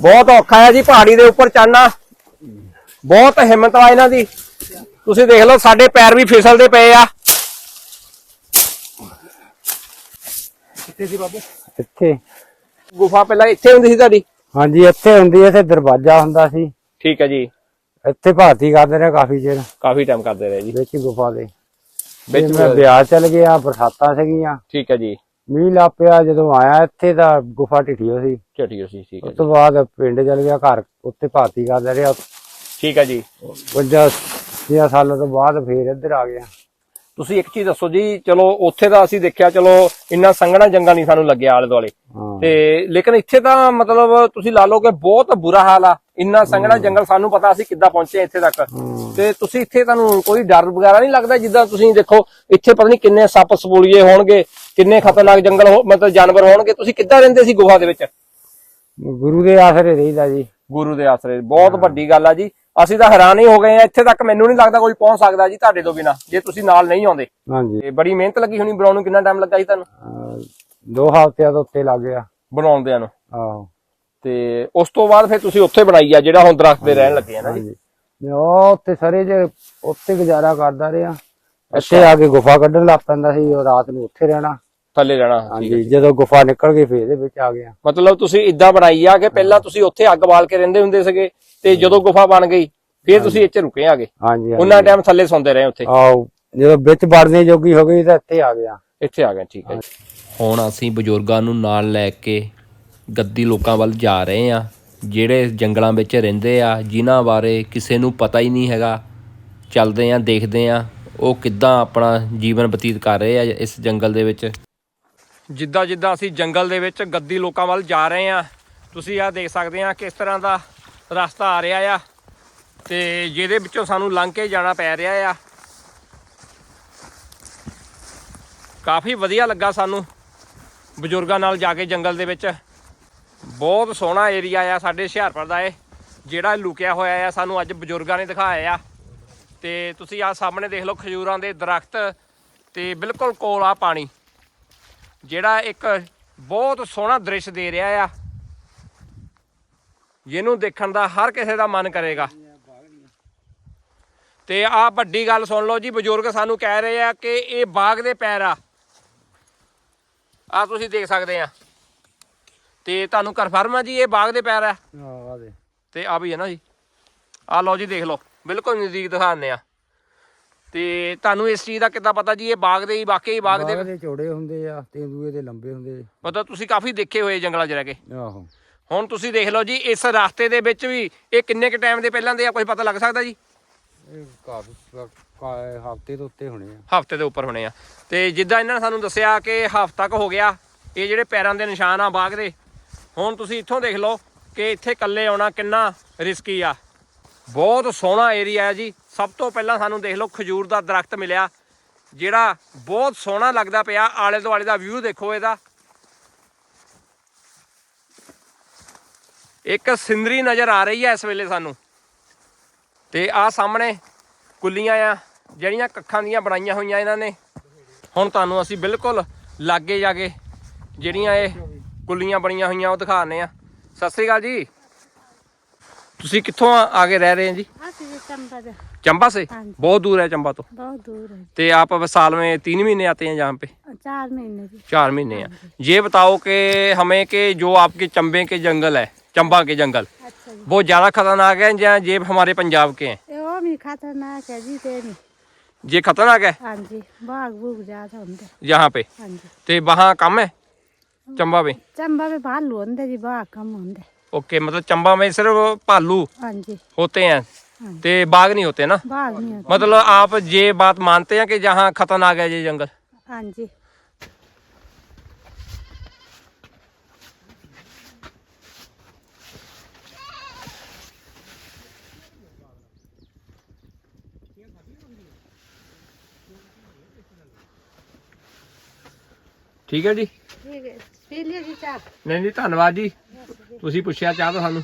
Speaker 1: ਬਹੁਤ ਔਖਾ ਹੈ ਜੀ ਪਹਾੜੀ ਦੇ ਉੱਪਰ ਚੜਨਾ ਬਹੁਤ ਹਿੰਮਤ ਆ ਇਹਨਾਂ ਦੀ। ਤੁਸੀਂ ਦੇਖ ਲਓ ਸਾਡੇ ਪੈਰ ਵੀ ਫਿਸਲਦੇ ਪਏ ਆ। ਕਿੱਥੇ ਸੀ ਬਾਬੂ?
Speaker 2: ਇੱਥੇ।
Speaker 1: ਗੁਫਾ ਪਹਿਲਾਂ ਇੱਥੇ ਹੁੰਦੀ ਸੀ ਤੁਹਾਡੀ?
Speaker 2: ਹਾਂਜੀ ਇੱਥੇ ਹੁੰਦੀ ਇੱਥੇ ਦਰਵਾਜ਼ਾ ਹੁੰਦਾ ਸੀ।
Speaker 1: ਠੀਕ ਹੈ ਜੀ।
Speaker 2: ਇੱਥੇ ਭਾਰਤੀ ਕਰਦੇ ਰਹੇ ਕਾਫੀ ਚਿਰ।
Speaker 1: ਕਾਫੀ ਟਾਈਮ ਕਰਦੇ ਰਹੇ ਜੀ।
Speaker 2: ਵਿੱਚ ਹੀ ਗੁਫਾ ਦੇ।
Speaker 1: ਵਿੱਚ
Speaker 2: ਵਿੱਚ ਮੈਂ ਵਿਆਹ ਚਲ ਗਿਆ ਬਰਸਾਤਾਂ ਸੀਗੀਆਂ।
Speaker 1: ਠੀਕ ਹੈ ਜੀ।
Speaker 2: ਮੀਂਹ ਲੱਪਿਆ ਜਦੋਂ ਆਇਆ ਇੱਥੇ ਤਾਂ ਗੁਫਾ ਢਿੱਠੀਓ ਸੀ।
Speaker 1: ਚਟਿਓ ਸੀ ਠੀਕ ਹੈ
Speaker 2: ਉਸ
Speaker 1: ਜੀ।
Speaker 2: ਤੋਂ ਬਾਅਦ ਪਿੰਡ ਚਲ ਗਿਆ ਘਰ ਉੱਥੇ ਭਾਰਤੀ ਕਰਦੇ ਰਿਹਾ
Speaker 1: ਠੀਕ ਹੈ ਜੀ।
Speaker 2: ਪੰਜਾਂ ਛੇ ਸਾਲਾਂ ਤੋਂ ਬਾਅਦ ਫੇਰ ਇੱਧਰ ਆ ਗਿਆ।
Speaker 1: ਤੁਸੀਂ ਇੱਕ ਚੀਜ਼ ਦੱਸੋ ਜੀ ਚਲੋ ਉੱਥੇ ਤਾਂ ਅਸੀਂ ਦੇਖਿਆ ਚਲੋ ਇੰਨਾ ਸੰਘਣਾ ਜੰਗਲ ਨਹੀਂ ਸਾਨੂੰ ਲੱਗਿਆ ਆਲੇ ਦੁਆਲੇ।
Speaker 2: ਹਾਂ।
Speaker 1: ਤੇ ਲੇਕਿਨ ਇੱਥੇ ਤਾਂ ਮਤਲਬ ਤੁਸੀਂ ਲਾ ਲਓ ਕਿ ਬਹੁਤ ਬੁਰਾ ਹਾਲ ਆ। ਇੰਨਾ ਸੰਘਣਾ ਜੰਗਲ ਸਾਨੂੰ ਪਤਾ ਅਸੀਂ ਕਿੱਦਾਂ ਪਹੁੰਚੇ ਇੱਥੇ ਤੱਕ। ਤੇ ਤੁਸੀਂ ਇੱਥੇ ਤੁਹਾਨੂੰ ਕੋਈ ਡਰ ਵਗੈਰਾ ਨਹੀਂ ਲੱਗਦਾ ਜਿੱਦਾਂ ਤੁਸੀਂ ਦੇਖੋ ਇੱਥੇ ਪਤਾ ਨਹੀਂ ਕਿੰਨੇ ਸੱਪ ਸਪੂਲੀਏ ਹੋਣਗੇ ਕਿੰਨੇ ਖਤਰਨਾਕ ਜੰਗਲ ਮਤਲਬ ਜਾਨਵਰ ਹੋਣਗੇ। ਤੁਸੀਂ ਕਿੱਦਾਂ ਰਹਿੰਦੇ ਸੀ ਗੁਫਾ ਦੇ ਵਿੱਚ?
Speaker 2: ਗੁਰੂ ਦੇ ਆਸਰੇ ਰਹੀਦਾ ਜੀ।
Speaker 1: ਗੁਰੂ ਦੇ ਆਸਰੇ। ਬਹੁਤ ਵੱਡੀ ਗੱਲ ਆ ਜੀ। ਅਸੀਂ ਤਾਂ ਹੈਰਾਨ ਹੀ ਹੋ ਗਏ ਆ। ਇੱਥੇ ਤੱਕ ਮੈਨੂੰ ਨਹੀਂ ਲੱਗਦਾ ਕੋਈ ਪਹੁੰਚ ਸਕਦਾ ਜੀ ਤੁਹਾਡੇ ਤੋਂ ਬਿਨਾ ਜੇ ਤੁਸੀਂ ਨਾਲ ਨਹੀਂ ਆਉਂਦੇ।
Speaker 2: ਹਾਂਜੀ।
Speaker 1: ਤੇ ਬੜੀ ਮਿਹਨਤ ਲੱਗੀ ਹੋਣੀ ਬਣਾਉਣ ਨੂੰ। ਕਿੰਨਾ ਟਾਈਮ ਲੱਗਾ ਜੀ ਤੁਹਾਨੂੰ?
Speaker 2: ਦੋ ਹਫ਼ਤਿਆਂ ਤੋਂ ਉੱਤੇ ਲੱਗ ਗਿਆ।
Speaker 1: ਬਣਾਉਂਦਿਆਂ ਨੂੰ।
Speaker 2: ਆਹੋ।
Speaker 1: ਤੇ ਉਸ ਤੋਂ ਬਾਅਦ ਫਿਰ ਤੁਸੀਂ ਉੱਥੇ ਬਣਾਈ ਆ ਜਿਹੜਾ ਹੁਣ ਦਰਖਤ ਦੇ ਰਹਿਣ ਲੱਗੇ ਆ ਨਾ ਜੀ।
Speaker 2: ਤੇ ਉਹ ਉੱਥੇ ਸਾਰੇ ਜੇ ਉੱਥੇ ਗੁਜ਼ਾਰਾ ਕਰਦਾ ਰਿਹਾ। ਇੱਥੇ ਆ ਕੇ ਗੁਫਾ ਕੱਢਣ ਲੱਗ ਪੈਂਦਾ ਸੀ ਉਹ ਰਾਤ ਨੂੰ ਉੱਥੇ ਰਹਿਣਾ।
Speaker 1: ਥੱਲੇ ਰਹਿਣਾ
Speaker 2: ਹਾਂਜੀ ਜਦੋਂ ਗੁਫਾ ਨਿਕਲ ਗਈ ਫੇਰ ਇਹਦੇ ਵਿੱਚ ਆ ਗਿਆ।
Speaker 1: ਮਤਲਬ ਤੁਸੀਂ ਇਦਾਂ ਬਣਾਈ ਆ ਕਿ ਪਹਿਲਾਂ ਤੁਸੀਂ ਉੱਥੇ ਅੱਗ ਬਾਲ ਕੇ ਰਹਿੰਦੇ ਹੁੰਦੇ ਸੀਗੇ ਤੇ ਜਦੋਂ ਗੁਫਾ ਬਣ ਗਈ ਫਿਰ ਤੁਸੀਂ ਇੱਥੇ ਰੁਕੇ ਆਗੇ
Speaker 2: ਹਾਂਜੀ
Speaker 1: ਉਹਨਾਂ ਟਾਈਮ ਥੱਲੇ ਸੌਂਦੇ ਰਹੇ ਉੱਥੇ।
Speaker 2: ਆਓ ਜਦੋਂ ਵਿੱਚ ਵੜਨੇ ਜੋਗੀ ਹੋ ਗਈ ਤਾਂ ਇੱਥੇ ਆ ਗਿਆ।
Speaker 1: ਇੱਥੇ ਆ ਗਏ ਠੀਕ ਹੈ। ਜੀ
Speaker 5: ਹੁਣ ਅਸੀਂ ਬਜ਼ੁਰਗਾਂ ਨੂੰ ਨਾਲ ਲੈ ਕੇ ਗੱਦੀ ਲੋਕਾਂ ਵੱਲ ਜਾ ਰਹੇ ਆ, ਜਿਹੜੇ ਜੰਗਲਾਂ ਵਿੱਚ ਰਹਿੰਦੇ ਆ, ਜਿਨ੍ਹਾਂ ਬਾਰੇ ਕਿਸੇ ਨੂੰ ਪਤਾ ਹੀ ਨਹੀਂ ਹੈਗਾ। ਚੱਲਦੇ ਆ, ਦੇਖਦੇ ਆ, ਉਹ ਕਿੱਦਾਂ ਆਪਣਾ ਜੀਵਨ ਬਤੀਤ ਕਰ ਰਹੇ ਆ ਇਸ ਜੰਗਲ ਦੇ ਵਿੱਚ।
Speaker 1: ਜਿੱਦਾਂ ਜਿੱਦਾਂ ਅਸੀਂ ਜੰਗਲ ਦੇ ਵਿੱਚ ਗੱਦੀ ਲੋਕਾਂ ਵੱਲ ਜਾ ਰਹੇ ਆ, ਤੁਸੀਂ ਆ ਦੇਖ ਸਕਦੇ ਆ ਕਿਸ ਤਰ੍ਹਾਂ ਦਾ ਰਸਤਾ ਆ ਰਿਹਾ ਆ। ਤੇ ਜਿਹਦੇ ਵਿੱਚੋਂ ਸਾਨੂੰ ਲੰਘ ਕੇ ਜਾਣਾ ਪੈ ਰਿਹਾ ਆ। ਕਾਫੀ ਵਧੀਆ ਲੱਗਾ ਸਾਨੂੰ ਬਜ਼ੁਰਗਾਂ ਨਾਲ ਜਾ ਕੇ ਜੰਗਲ ਦੇ ਵਿੱਚ। ਬਹੁਤ ਸੋਹਣਾ ਏਰੀਆ ਆ ਸਾਡੇ ਹੁਸ਼ਿਆਰਪੁਰ ਦਾ ਇਹ। ਜਿਹੜਾ ਲੁਕਿਆ ਹੋਇਆ ਆ, ਸਾਨੂੰ ਅੱਜ ਬਜ਼ੁਰਗਾਂ ਨੇ ਦਿਖਾਇਆ ਆ। ਤੇ ਤੁਸੀਂ ਆ ਸਾਹਮਣੇ ਦੇਖ ਲਓ ਖਜੂਰਾਂ ਦੇ ਦਰਖਤ ਤੇ ਬਿਲਕੁਲ ਕੋਲ ਆ ਪਾਣੀ। ਜਿਹੜਾ ਇੱਕ ਬਹੁਤ ਸੋਹਣਾ ਦ੍ਰਿਸ਼ ਦੇ ਰਿਹਾ ਆ। ਜਿਹਨੂੰ ਦੇਖਣ ਦਾ ਹਰ ਕਿਸੇ ਦਾ ਮਨ ਕਰੇਗਾ। ਤੇ ਆ ਵੱਡੀ ਗੱਲ ਸੁਣ ਲਓ ਜੀ, ਬਜ਼ੁਰਗ ਸਾਨੂੰ ਕਹਿ ਰਹੇ ਆ ਕਿ ਇਹ ਬਾਗ ਦੇ ਪੈਰ ਆ। ਆ ਤੁਸੀਂ ਦੇਖ ਸਕਦੇ ਆ। ਤੇ ਤੁਹਾਨੂੰ ਕਨਫਰਮ ਆ ਜੀ ਇਹ ਬਾਗ ਦੇ ਪੈਰ ਆ।
Speaker 2: ਆ ਦੇ।
Speaker 1: ਤੇ ਆ ਵੀ ਹੈ ਨਾ ਜੀ। ਆ ਲਓ ਜੀ ਦੇਖ ਲਓ। ਬਿਲਕੁਲ ਨਜ਼ਦੀਕ ਦਿਖਾਉਂਦੇ ਆ। ਤੇ ਤੁਹਾਨੂੰ ਇਸ ਚੀਜ਼ ਦਾ ਕਿੱਦਾਂ ਪਤਾ ਜੀ ਇਹ ਬਾਗ ਦੇ ਹੀ ਵਾਕਈ ਬਾਗ ਦੇ?
Speaker 2: ਬਾਗ ਦੇ ਚੌੜੇ ਹੁੰਦੇ ਆ ਤੇ ਦੂਏ ਦੇ ਲੰਬੇ ਹੁੰਦੇ
Speaker 1: ਮਤਲਬ ਤੁਸੀਂ ਕਾਫੀ ਦੇਖੇ ਹੋਏ ਜੰਗਲਾਂ 'ਚ ਰਹਿ ਕੇ।
Speaker 2: ਆਹੋ।
Speaker 1: ਹੁਣ ਤੁਸੀਂ ਦੇਖ ਲਓ ਜੀ ਇਸ ਰਸਤੇ ਦੇ ਵਿੱਚ ਵੀ ਇਹ ਕਿੰਨੇ ਕ ਟਾਈਮ ਦੇ ਪਹਿਲਾਂ ਦੇ ਆ ਕੁਝ ਪਤਾ ਲੱਗ ਸਕਦਾ ਜੀ?
Speaker 2: ਕਾਫੀ ਹਫ਼ਤੇ ਤੋਂ ਉੱਤੇ ਹੋਣੇ ਆ।
Speaker 1: ਹਫ਼ਤੇ ਦੇ ਉੱਪਰ ਹੋਣੇ ਆ। ਤੇ ਜਿੱਦਾਂ ਇਹਨਾਂ ਨੇ ਸਾਨੂੰ ਦੱਸਿਆ ਕਿ ਹਫਤਾ ਕ ਹੋ ਗਿਆ ਇਹ ਜਿਹੜੇ ਪੈਰਾਂ ਦੇ ਨਿਸ਼ਾਨ ਆ ਬਾਗ ਦੇ ਹੁਣ ਤੁਸੀਂ ਇੱਥੋਂ ਦੇਖ ਲਓ ਕਿ ਇੱਥੇ ਇਕੱਲੇ ਆਉਣਾ ਕਿੰਨਾ ਰਿਸਕੀ ਆ। ਬਹੁਤ ਸੋਹਣਾ ਏਰੀਆ ਹੈ ਜੀ। ਸਭ ਤੋਂ ਪਹਿਲਾਂ ਸਾਨੂੰ ਦੇਖ ਲਓ ਖਜੂਰ ਦਾ ਦਰਖਤ ਮਿਲਿਆ, ਜਿਹੜਾ ਬਹੁਤ ਸੋਹਣਾ ਲੱਗਦਾ ਪਿਆ, ਆਲੇ ਦੁਆਲੇ ਦਾ ਵਿਊ ਦੇਖੋ ਇਹਦਾ। ਇੱਕ ਸਿੰਦਰੀ ਨਜ਼ਰ ਆ ਰਹੀ ਹੈ ਇਸ ਵੇਲੇ ਸਾਨੂੰ। ਤੇ ਆ ਸਾਹਮਣੇ ਕੁੱਲੀਆਂ ਆ, ਜਿਹੜੀਆਂ ਕੱਖਾਂ ਦੀਆਂ ਬਣਾਈਆਂ ਹੋਈਆਂ ਇਹਨਾਂ ਨੇ। ਹੁਣ ਤੁਹਾਨੂੰ ਅਸੀਂ ਬਿਲਕੁਲ ਲਾਗੇ ਜਾ ਕੇ ਜਿਹੜੀਆਂ ਇਹ ਕੁੱਲੀਆਂ ਬਣੀਆਂ ਹੋਈਆਂ ਉਹ ਦਿਖਾਣੇ ਆ ਸਤਿ ਸ੍ਰੀ ਅਕਾਲ ਜੀ ਤੁਸੀਂ ਕਿੱਥੋਂ ਆ ਆ ਕੇ ਰਹਿ ਰਹੇ ਹੋ ਜੀ
Speaker 6: ਅਸੀਂ जी चंबा से
Speaker 1: चंबा से
Speaker 6: हाँ जी।
Speaker 1: बहुत दूर है चंबा तो
Speaker 6: बहुत दूर है
Speaker 1: तो आप अब साल में तीन महीने आते हैं यहाँ पे
Speaker 6: चार महीने जी
Speaker 1: चार महीने हैं ये बताओ कि हमें कि जो आपके चंबे के जंगल है चंबा के जंगल
Speaker 6: अच्छा जी
Speaker 1: वो ज़्यादा खतरनाक है या ये हमारे पंजाब के हैं
Speaker 6: ये वो भी खतरनाक है जी ते नहीं
Speaker 1: ये खतरनाक है
Speaker 6: हाँ जी बाघ बूघ ज्यादा होंगे
Speaker 1: यहाँ पे
Speaker 6: हाँ जी
Speaker 1: तो वहाँ कम है चंबा में
Speaker 6: चंबा में भालू होंगे जी बाघ कम होंगे
Speaker 1: ओके मतलब चंबा में सिर्फ भालू
Speaker 6: हाँ जी
Speaker 1: होते हैं
Speaker 6: हाँ
Speaker 1: ते बाघ नहीं होते ना
Speaker 6: बाघ नहीं होते
Speaker 1: मतलब आप ये बात मानते हैं कि जहाँ खतरनाक है ये जंगल
Speaker 6: हाँ जी
Speaker 1: ਠੀਕ ਹੈ ਜੀ
Speaker 6: ठीक है
Speaker 1: ਨਹੀਂ ਨਹੀਂ ਧੰਨਵਾਦ ਜੀ। ਤੁਸੀਂ ਪੁੱਛਿਆ ਚਾਹ ਤਾਂ ਸਾਨੂੰ।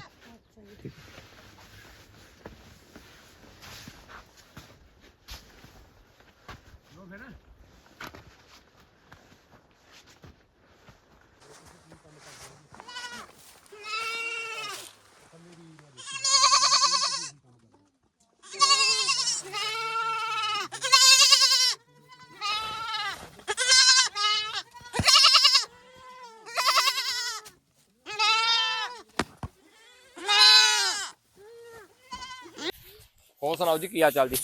Speaker 1: ਜੀ ਕੀ ਹਾਲ ਚਾਲ ਜੀ?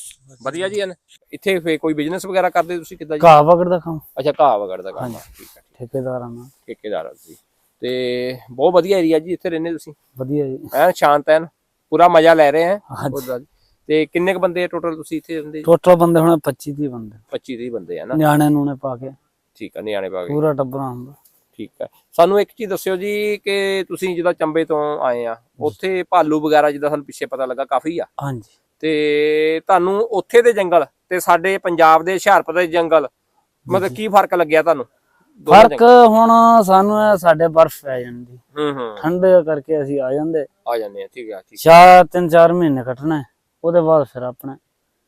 Speaker 1: ਵਧੀਆ ਜੀ ਹਨ? ਇੱਥੇ ਫੇ ਕੋਈ ਬਿਜ਼ਨਸ ਵਗੈਰਾ ਕਰਦੇ ਤੁਸੀਂ ਕਿੱਦਾਂ ਜੀ?
Speaker 2: ਘਾਹ ਵਗੜ ਦਾ ਕੰਮ?
Speaker 1: ਅੱਛਾ ਘਾਹ ਵਗੜ ਦਾ ਕੰਮ ਆ, ਠੀਕ ਹੈ
Speaker 2: ਠੇਕੇਦਾਰਾਂ ਨਾਲ
Speaker 1: ਠੇਕੇਦਾਰ ਆ ਤੁਸੀਂ। ਤੇ ਬਹੁਤ ਵਧੀਆ ਏਰੀਆ ਜੀ ਇੱਥੇ ਰਹਿੰਦੇ ਤੁਸੀਂ?
Speaker 2: ਵਧੀਆ ਜੀ।
Speaker 1: ਐਨ ਸ਼ਾਂਤ ਐਨ ਪੂਰਾ ਮਜ਼ਾ ਲੈ ਰਹੇ ਹੈ? ਜੀ। ਤੇ ਕਿੰਨੇ ਕ ਬੰਦੇ ਟੋਟਲ ਤੁਸੀਂ ਇੱਥੇ ਰਹਿੰਦੇ?
Speaker 2: ਟੋਟਲ ਬੰਦੇ ਹੁਣ 25 30 ਬੰਦੇ।
Speaker 1: 25 30 ਬੰਦੇ ਆ ਨਾ?
Speaker 2: ਨਿਆਣੇ ਨੂੰ ਨੇ ਪਾ ਕੇ।
Speaker 1: ਠੀਕ ਆ ਨਿਆਣੇ ਪਾ ਗਏ
Speaker 2: ਪੂਰਾ ਟੱਬਰਾਂ ਹੁੰਦਾ
Speaker 1: ਠੀਕ ਹੈ। ਸਾਨੂੰ ਇੱਕ ਚੀਜ਼ ਦੱਸਿਓ ਜੀ ਕਿ ਤੁਸੀਂ ਜਿੱਦਾਂ ਚੰਬੇ ਤੋਂ ਆਏ ਆ ਉੱਥੇ ਭਾਲੂ ਵਗੈਰਾ ਜਿੱਦਾਂ ਸਾਨੂੰ ਪਿੱਛੇ ਪਤਾ ਲੱਗਾ ਕਾਫੀ ਆ?
Speaker 2: ਹਾਂਜੀ।
Speaker 1: ਤੇ ਤੁਹਾਨੂੰ ਉੱਥੇ ਦੇ ਜੰਗਲ ਤੇ ਸਾਡੇ ਪੰਜਾਬ ਦੇ ਹੁਸ਼ਿਆਰਪੁਰ ਦੇ ਜੰਗਲ ਮਤਲਬ ਕੀ ਫ਼ਰਕ ਲੱਗਿਆ ਤੁਹਾਨੂੰ?
Speaker 2: ਫ਼ਰਕ ਹੁਣ ਸਾਨੂੰ ਸਾਡੇ ਬਰਫ਼ ਪੈ ਜਾਂਦੀ?
Speaker 1: ਹੂੰ ਹੂੰ।
Speaker 2: ਠੰਡੇ ਕਰਕੇ ਅਸੀਂ ਆ ਜਾਂਦੇ।
Speaker 1: ਆ ਜਾਂਦੇ ਆ ਠੀਕ ਆ ਠੀਕ
Speaker 2: ਚਾਰ ਤਿੰਨ ਚਾਰ ਮਹੀਨੇ ਕੱਟਣਾ ਉਹਦੇ ਬਾਅਦ ਫਿਰ ਆਪਣਾ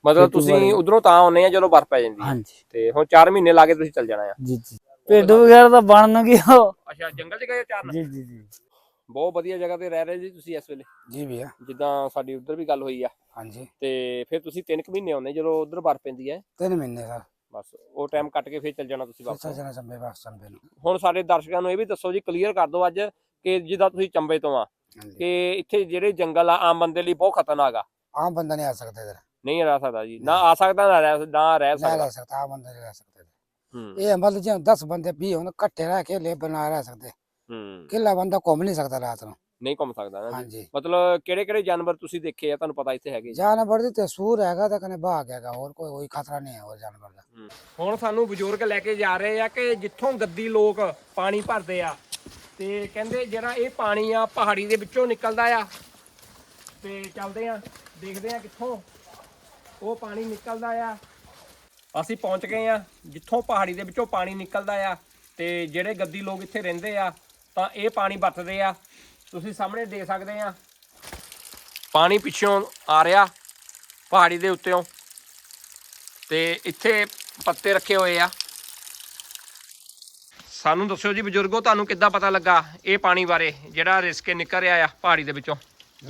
Speaker 1: ਮਤਲਬ। ਤੁਸੀਂ ਉਧਰੋਂ ਤਾਂ ਆਉਨੇ ਆ ਜਦੋਂ ਬਰਫ਼ ਪੈ ਜਾਂਦੀ ਹੈ।
Speaker 2: ਹਾਂਜੀ।
Speaker 1: ਤੇ ਹੁਣ 4 ਮਹੀਨੇ ਲਾ ਕੇ ਤੁਸੀਂ ਚੱਲ ਜਾਣਾ ਆ।
Speaker 2: ਜੀ ਜੀ। ਭੇਡੂ ਵਗੈਰਾ ਤਾਂ ਬਣਨ ਗਿਆ
Speaker 1: ਅੱਛਾ ਜੰਗਲ 'ਚ ਗਏ ਚਾਰਨ
Speaker 2: ਜੀ ਜੀ ਜੀ।
Speaker 1: ਬਹੁਤ ਵਧੀਆ ਜਗ੍ਹਾ ਤੇ ਰਹਿ ਰਹੇ ਜੀ ਤੁਸੀਂ ਇਸ ਵੇਲੇ।
Speaker 2: ਜੀ ਭਈਆ
Speaker 1: ਜਿੱਦਾਂ ਸਾਡੀ ਉਧਰ ਵੀ ਗੱਲ ਹੋਈ ਆ।
Speaker 2: ਹਾਂਜੀ।
Speaker 1: ਤੇ ਫਿਰ ਤੁਸੀਂ 3 ਕੁ ਮਹੀਨੇ ਆਉਂਦੇ ਜਦੋਂ ਉਧਰ ਬਰ ਪੈਂਦੀ ਹੈ।
Speaker 2: 3 ਮਹੀਨੇ ਸਰ।
Speaker 1: ਬਸ ਉਹ ਟਾਈਮ ਕੱਟ ਕੇ ਫਿਰ ਚੱਲ ਜਾਣਾ ਤੁਸੀਂ ਵਾਪਸ।
Speaker 2: ਚੱਲ ਜਾਣਾ ਚੰਬੇ ਵਾਪਸ ਚੰਬੇ ਨੂੰ।
Speaker 1: ਹੁਣ ਸਾਡੇ ਦਰਸ਼ਕਾਂ ਨੂੰ ਇਹ ਵੀ ਦੱਸੋ ਜੀ ਕਲੀਅਰ ਕਰ ਦਿਓ ਅੱਜ ਕਿ ਜਿੱਦਾਂ ਤੁਸੀਂ ਚੰਬੇ ਤੋਂ ਆ ਕਿ ਇੱਥੇ ਜਿਹੜੇ ਜੰਗਲ ਆ ਆਮ ਬੰਦੇ ਲਈ ਬਹੁਤ ਖਤਰਨਾਕ ਆ।
Speaker 2: ਆਮ ਬੰਦਾ ਨਹੀਂ ਆ ਸਕਦਾ ਇਧਰ।
Speaker 1: ਨਹੀਂ ਰਹਿ ਸਕਦਾ ਜੀ। ਨਾ ਆ ਸਕਦਾ ਨਾ ਰਹਿ ਨਾ ਰਹਿ ਸਕਦਾ।
Speaker 2: ਰਹਿ ਸਕਦਾ ਆਮ ਬੰਦਾ
Speaker 1: ਰਹਿ
Speaker 2: ਸਕਦਾ। ਇਹ ਮਤਲਬ ਜੇ 10 ਬੰਦੇ 20 ਹੋਣ ਇਕੱਠੇ ਰਹਿ ਕੇ ਲੈ ਬਣਾ ਰਹਿ ਸਕਦੇ।
Speaker 1: ਹੂੰ।
Speaker 2: ਇਕੱਲਾ ਬੰਦਾ ਘੁੰਮ ਨਹੀਂ ਸਕਦਾ ਰਾਤ ਨੂੰ।
Speaker 1: ਨਹੀਂ ਘੁੰਮ ਸਕਦਾ ਨਾ
Speaker 2: ਹਾਂਜੀ।
Speaker 1: ਮਤਲਬ ਕਿਹੜੇ ਕਿਹੜੇ ਜਾਨਵਰ ਤੁਸੀਂ ਦੇਖੇ ਆ ਤੁਹਾਨੂੰ ਪਤਾ ਇੱਥੇ ਹੈਗੇ
Speaker 2: ਜਾਨਵਰ ਦੀ ਤਸੂਰ ਹੈਗਾ ਤਾਂ ਕਨੇ ਬਾਗ ਹੈਗਾ ਹੋਰ ਕੋਈ ਕੋਈ ਖਤਰਾ ਨਹੀਂ ਹੈ ਹੋਰ ਜਾਨਵਰ ਦਾ।
Speaker 1: ਹੁਣ ਸਾਨੂੰ ਬਜ਼ੁਰਗ ਲੈ ਕੇ ਜਾ ਰਹੇ ਆ ਕਿ ਜਿੱਥੋਂ ਗੱਦੀ ਲੋਕ ਪਾਣੀ ਭਰਦੇ ਆ ਤੇ ਕਹਿੰਦੇ ਜਿਹੜਾ ਇਹ ਪਾਣੀ ਆ ਪਹਾੜੀ ਦੇ ਵਿੱਚੋਂ ਨਿਕਲਦਾ ਆ। ਤੇ ਚੱਲਦੇ ਆ ਦੇਖਦੇ ਆ ਕਿੱਥੋਂ ਉਹ ਪਾਣੀ ਨਿਕਲਦਾ ਆ। ਅਸੀਂ ਪਹੁੰਚ ਗਏ ਆ ਜਿੱਥੋਂ ਪਹਾੜੀ ਦੇ ਵਿੱਚੋਂ ਪਾਣੀ ਨਿਕਲਦਾ ਆ ਤੇ ਜਿਹੜੇ ਗੱਦੀ ਲੋਕ ਇੱਥੇ ਰਹਿੰਦੇ ਆ ਤਾਂ ਇਹ ਪਾਣੀ ਵਰਤਦੇ ਆ। ਤੁਸੀਂ ਸਾਹਮਣੇ ਦੇਖ ਸਕਦੇ ਆ। ਪਾਣੀ ਪਿੱਛੋਂ ਆ ਰਿਹਾ ਪਹਾੜੀ ਦੇ ਉੱਤੇੋਂ। ਤੇ ਇੱਥੇ ਪੱਤੇ ਰੱਖੇ ਹੋਏ ਆ। ਸਾਨੂੰ ਦੱਸਿਓ ਜੀ ਬਜ਼ੁਰਗੋ ਤੁਹਾਨੂੰ ਕਿੱਦਾਂ ਪਤਾ ਲੱਗਾ ਇਹ ਪਾਣੀ ਬਾਰੇ ਜਿਹੜਾ ਰਿਸਕ ਨਿਕਲ ਰਿਹਾ ਆ ਪਹਾੜੀ ਦੇ ਵਿੱਚੋਂ?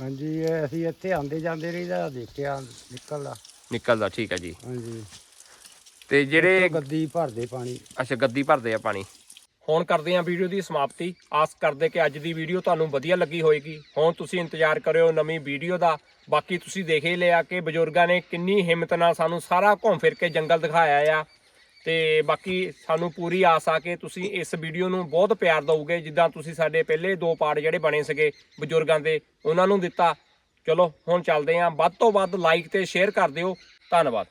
Speaker 2: ਹਾਂਜੀ ਇਹ ਅਸੀਂ ਇੱਥੇ ਆਂਦੇ ਜਾਂਦੇ ਰਹੀਦਾ ਦੇਖਿਆ ਨਿਕਲਦਾ।
Speaker 1: ਨਿਕਲਦਾ ਠੀਕ ਹੈ ਜੀ।
Speaker 2: ਹਾਂਜੀ।
Speaker 1: ਤੇ ਜਿਹੜੇ
Speaker 2: ਗੱਦੀ ਭਰਦੇ ਪਾਣੀ।
Speaker 1: ਅੱਛਾ ਗੱਦੀ ਭਰਦੇ ਆ ਪਾਣੀ। ਹੁਣ ਕਰਦੇ ਹਾਂ ਵੀਡੀਓ ਦੀ ਸਮਾਪਤੀ। ਆਸ ਕਰਦੇ ਕਿ ਅੱਜ ਦੀ ਵੀਡੀਓ ਤੁਹਾਨੂੰ ਵਧੀਆ ਲੱਗੀ ਹੋਏਗੀ। ਹੁਣ ਤੁਸੀਂ ਇੰਤਜ਼ਾਰ ਕਰਿਓ ਨਵੀਂ ਵੀਡੀਓ ਦਾ। ਬਾਕੀ ਤੁਸੀਂ ਦੇਖ ਹੀ ਲਿਆ ਕਿ ਬਜ਼ੁਰਗਾਂ ਨੇ ਕਿੰਨੀ ਹਿੰਮਤ ਨਾਲ ਸਾਨੂੰ ਸਾਰਾ ਘੁੰਮ ਫਿਰ ਕੇ ਜੰਗਲ ਦਿਖਾਇਆ ਆ। ਤੇ ਬਾਕੀ ਸਾਨੂੰ ਪੂਰੀ ਆਸ ਆ ਕਿ ਤੁਸੀਂ ਇਸ ਵੀਡੀਓ ਨੂੰ ਬਹੁਤ ਪਿਆਰ ਦਿਓਗੇ ਜਿੱਦਾਂ ਤੁਸੀਂ ਸਾਡੇ ਪਹਿਲੇ ਦੋ ਪਾਰਟ ਜਿਹੜੇ ਬਣੇ ਸੀਗੇ ਬਜ਼ੁਰਗਾਂ ਦੇ, ਉਹਨਾਂ ਨੂੰ ਦਿੱਤਾ। ਚਲੋ, ਹੁਣ ਚੱਲਦੇ ਆਂ ਵੱਧ ਤੋਂ ਵੱਧ ਲਾਈਕ ਤੇ ਸ਼ੇਅਰ ਕਰ ਦਿਓ। ਧੰਨਵਾਦ।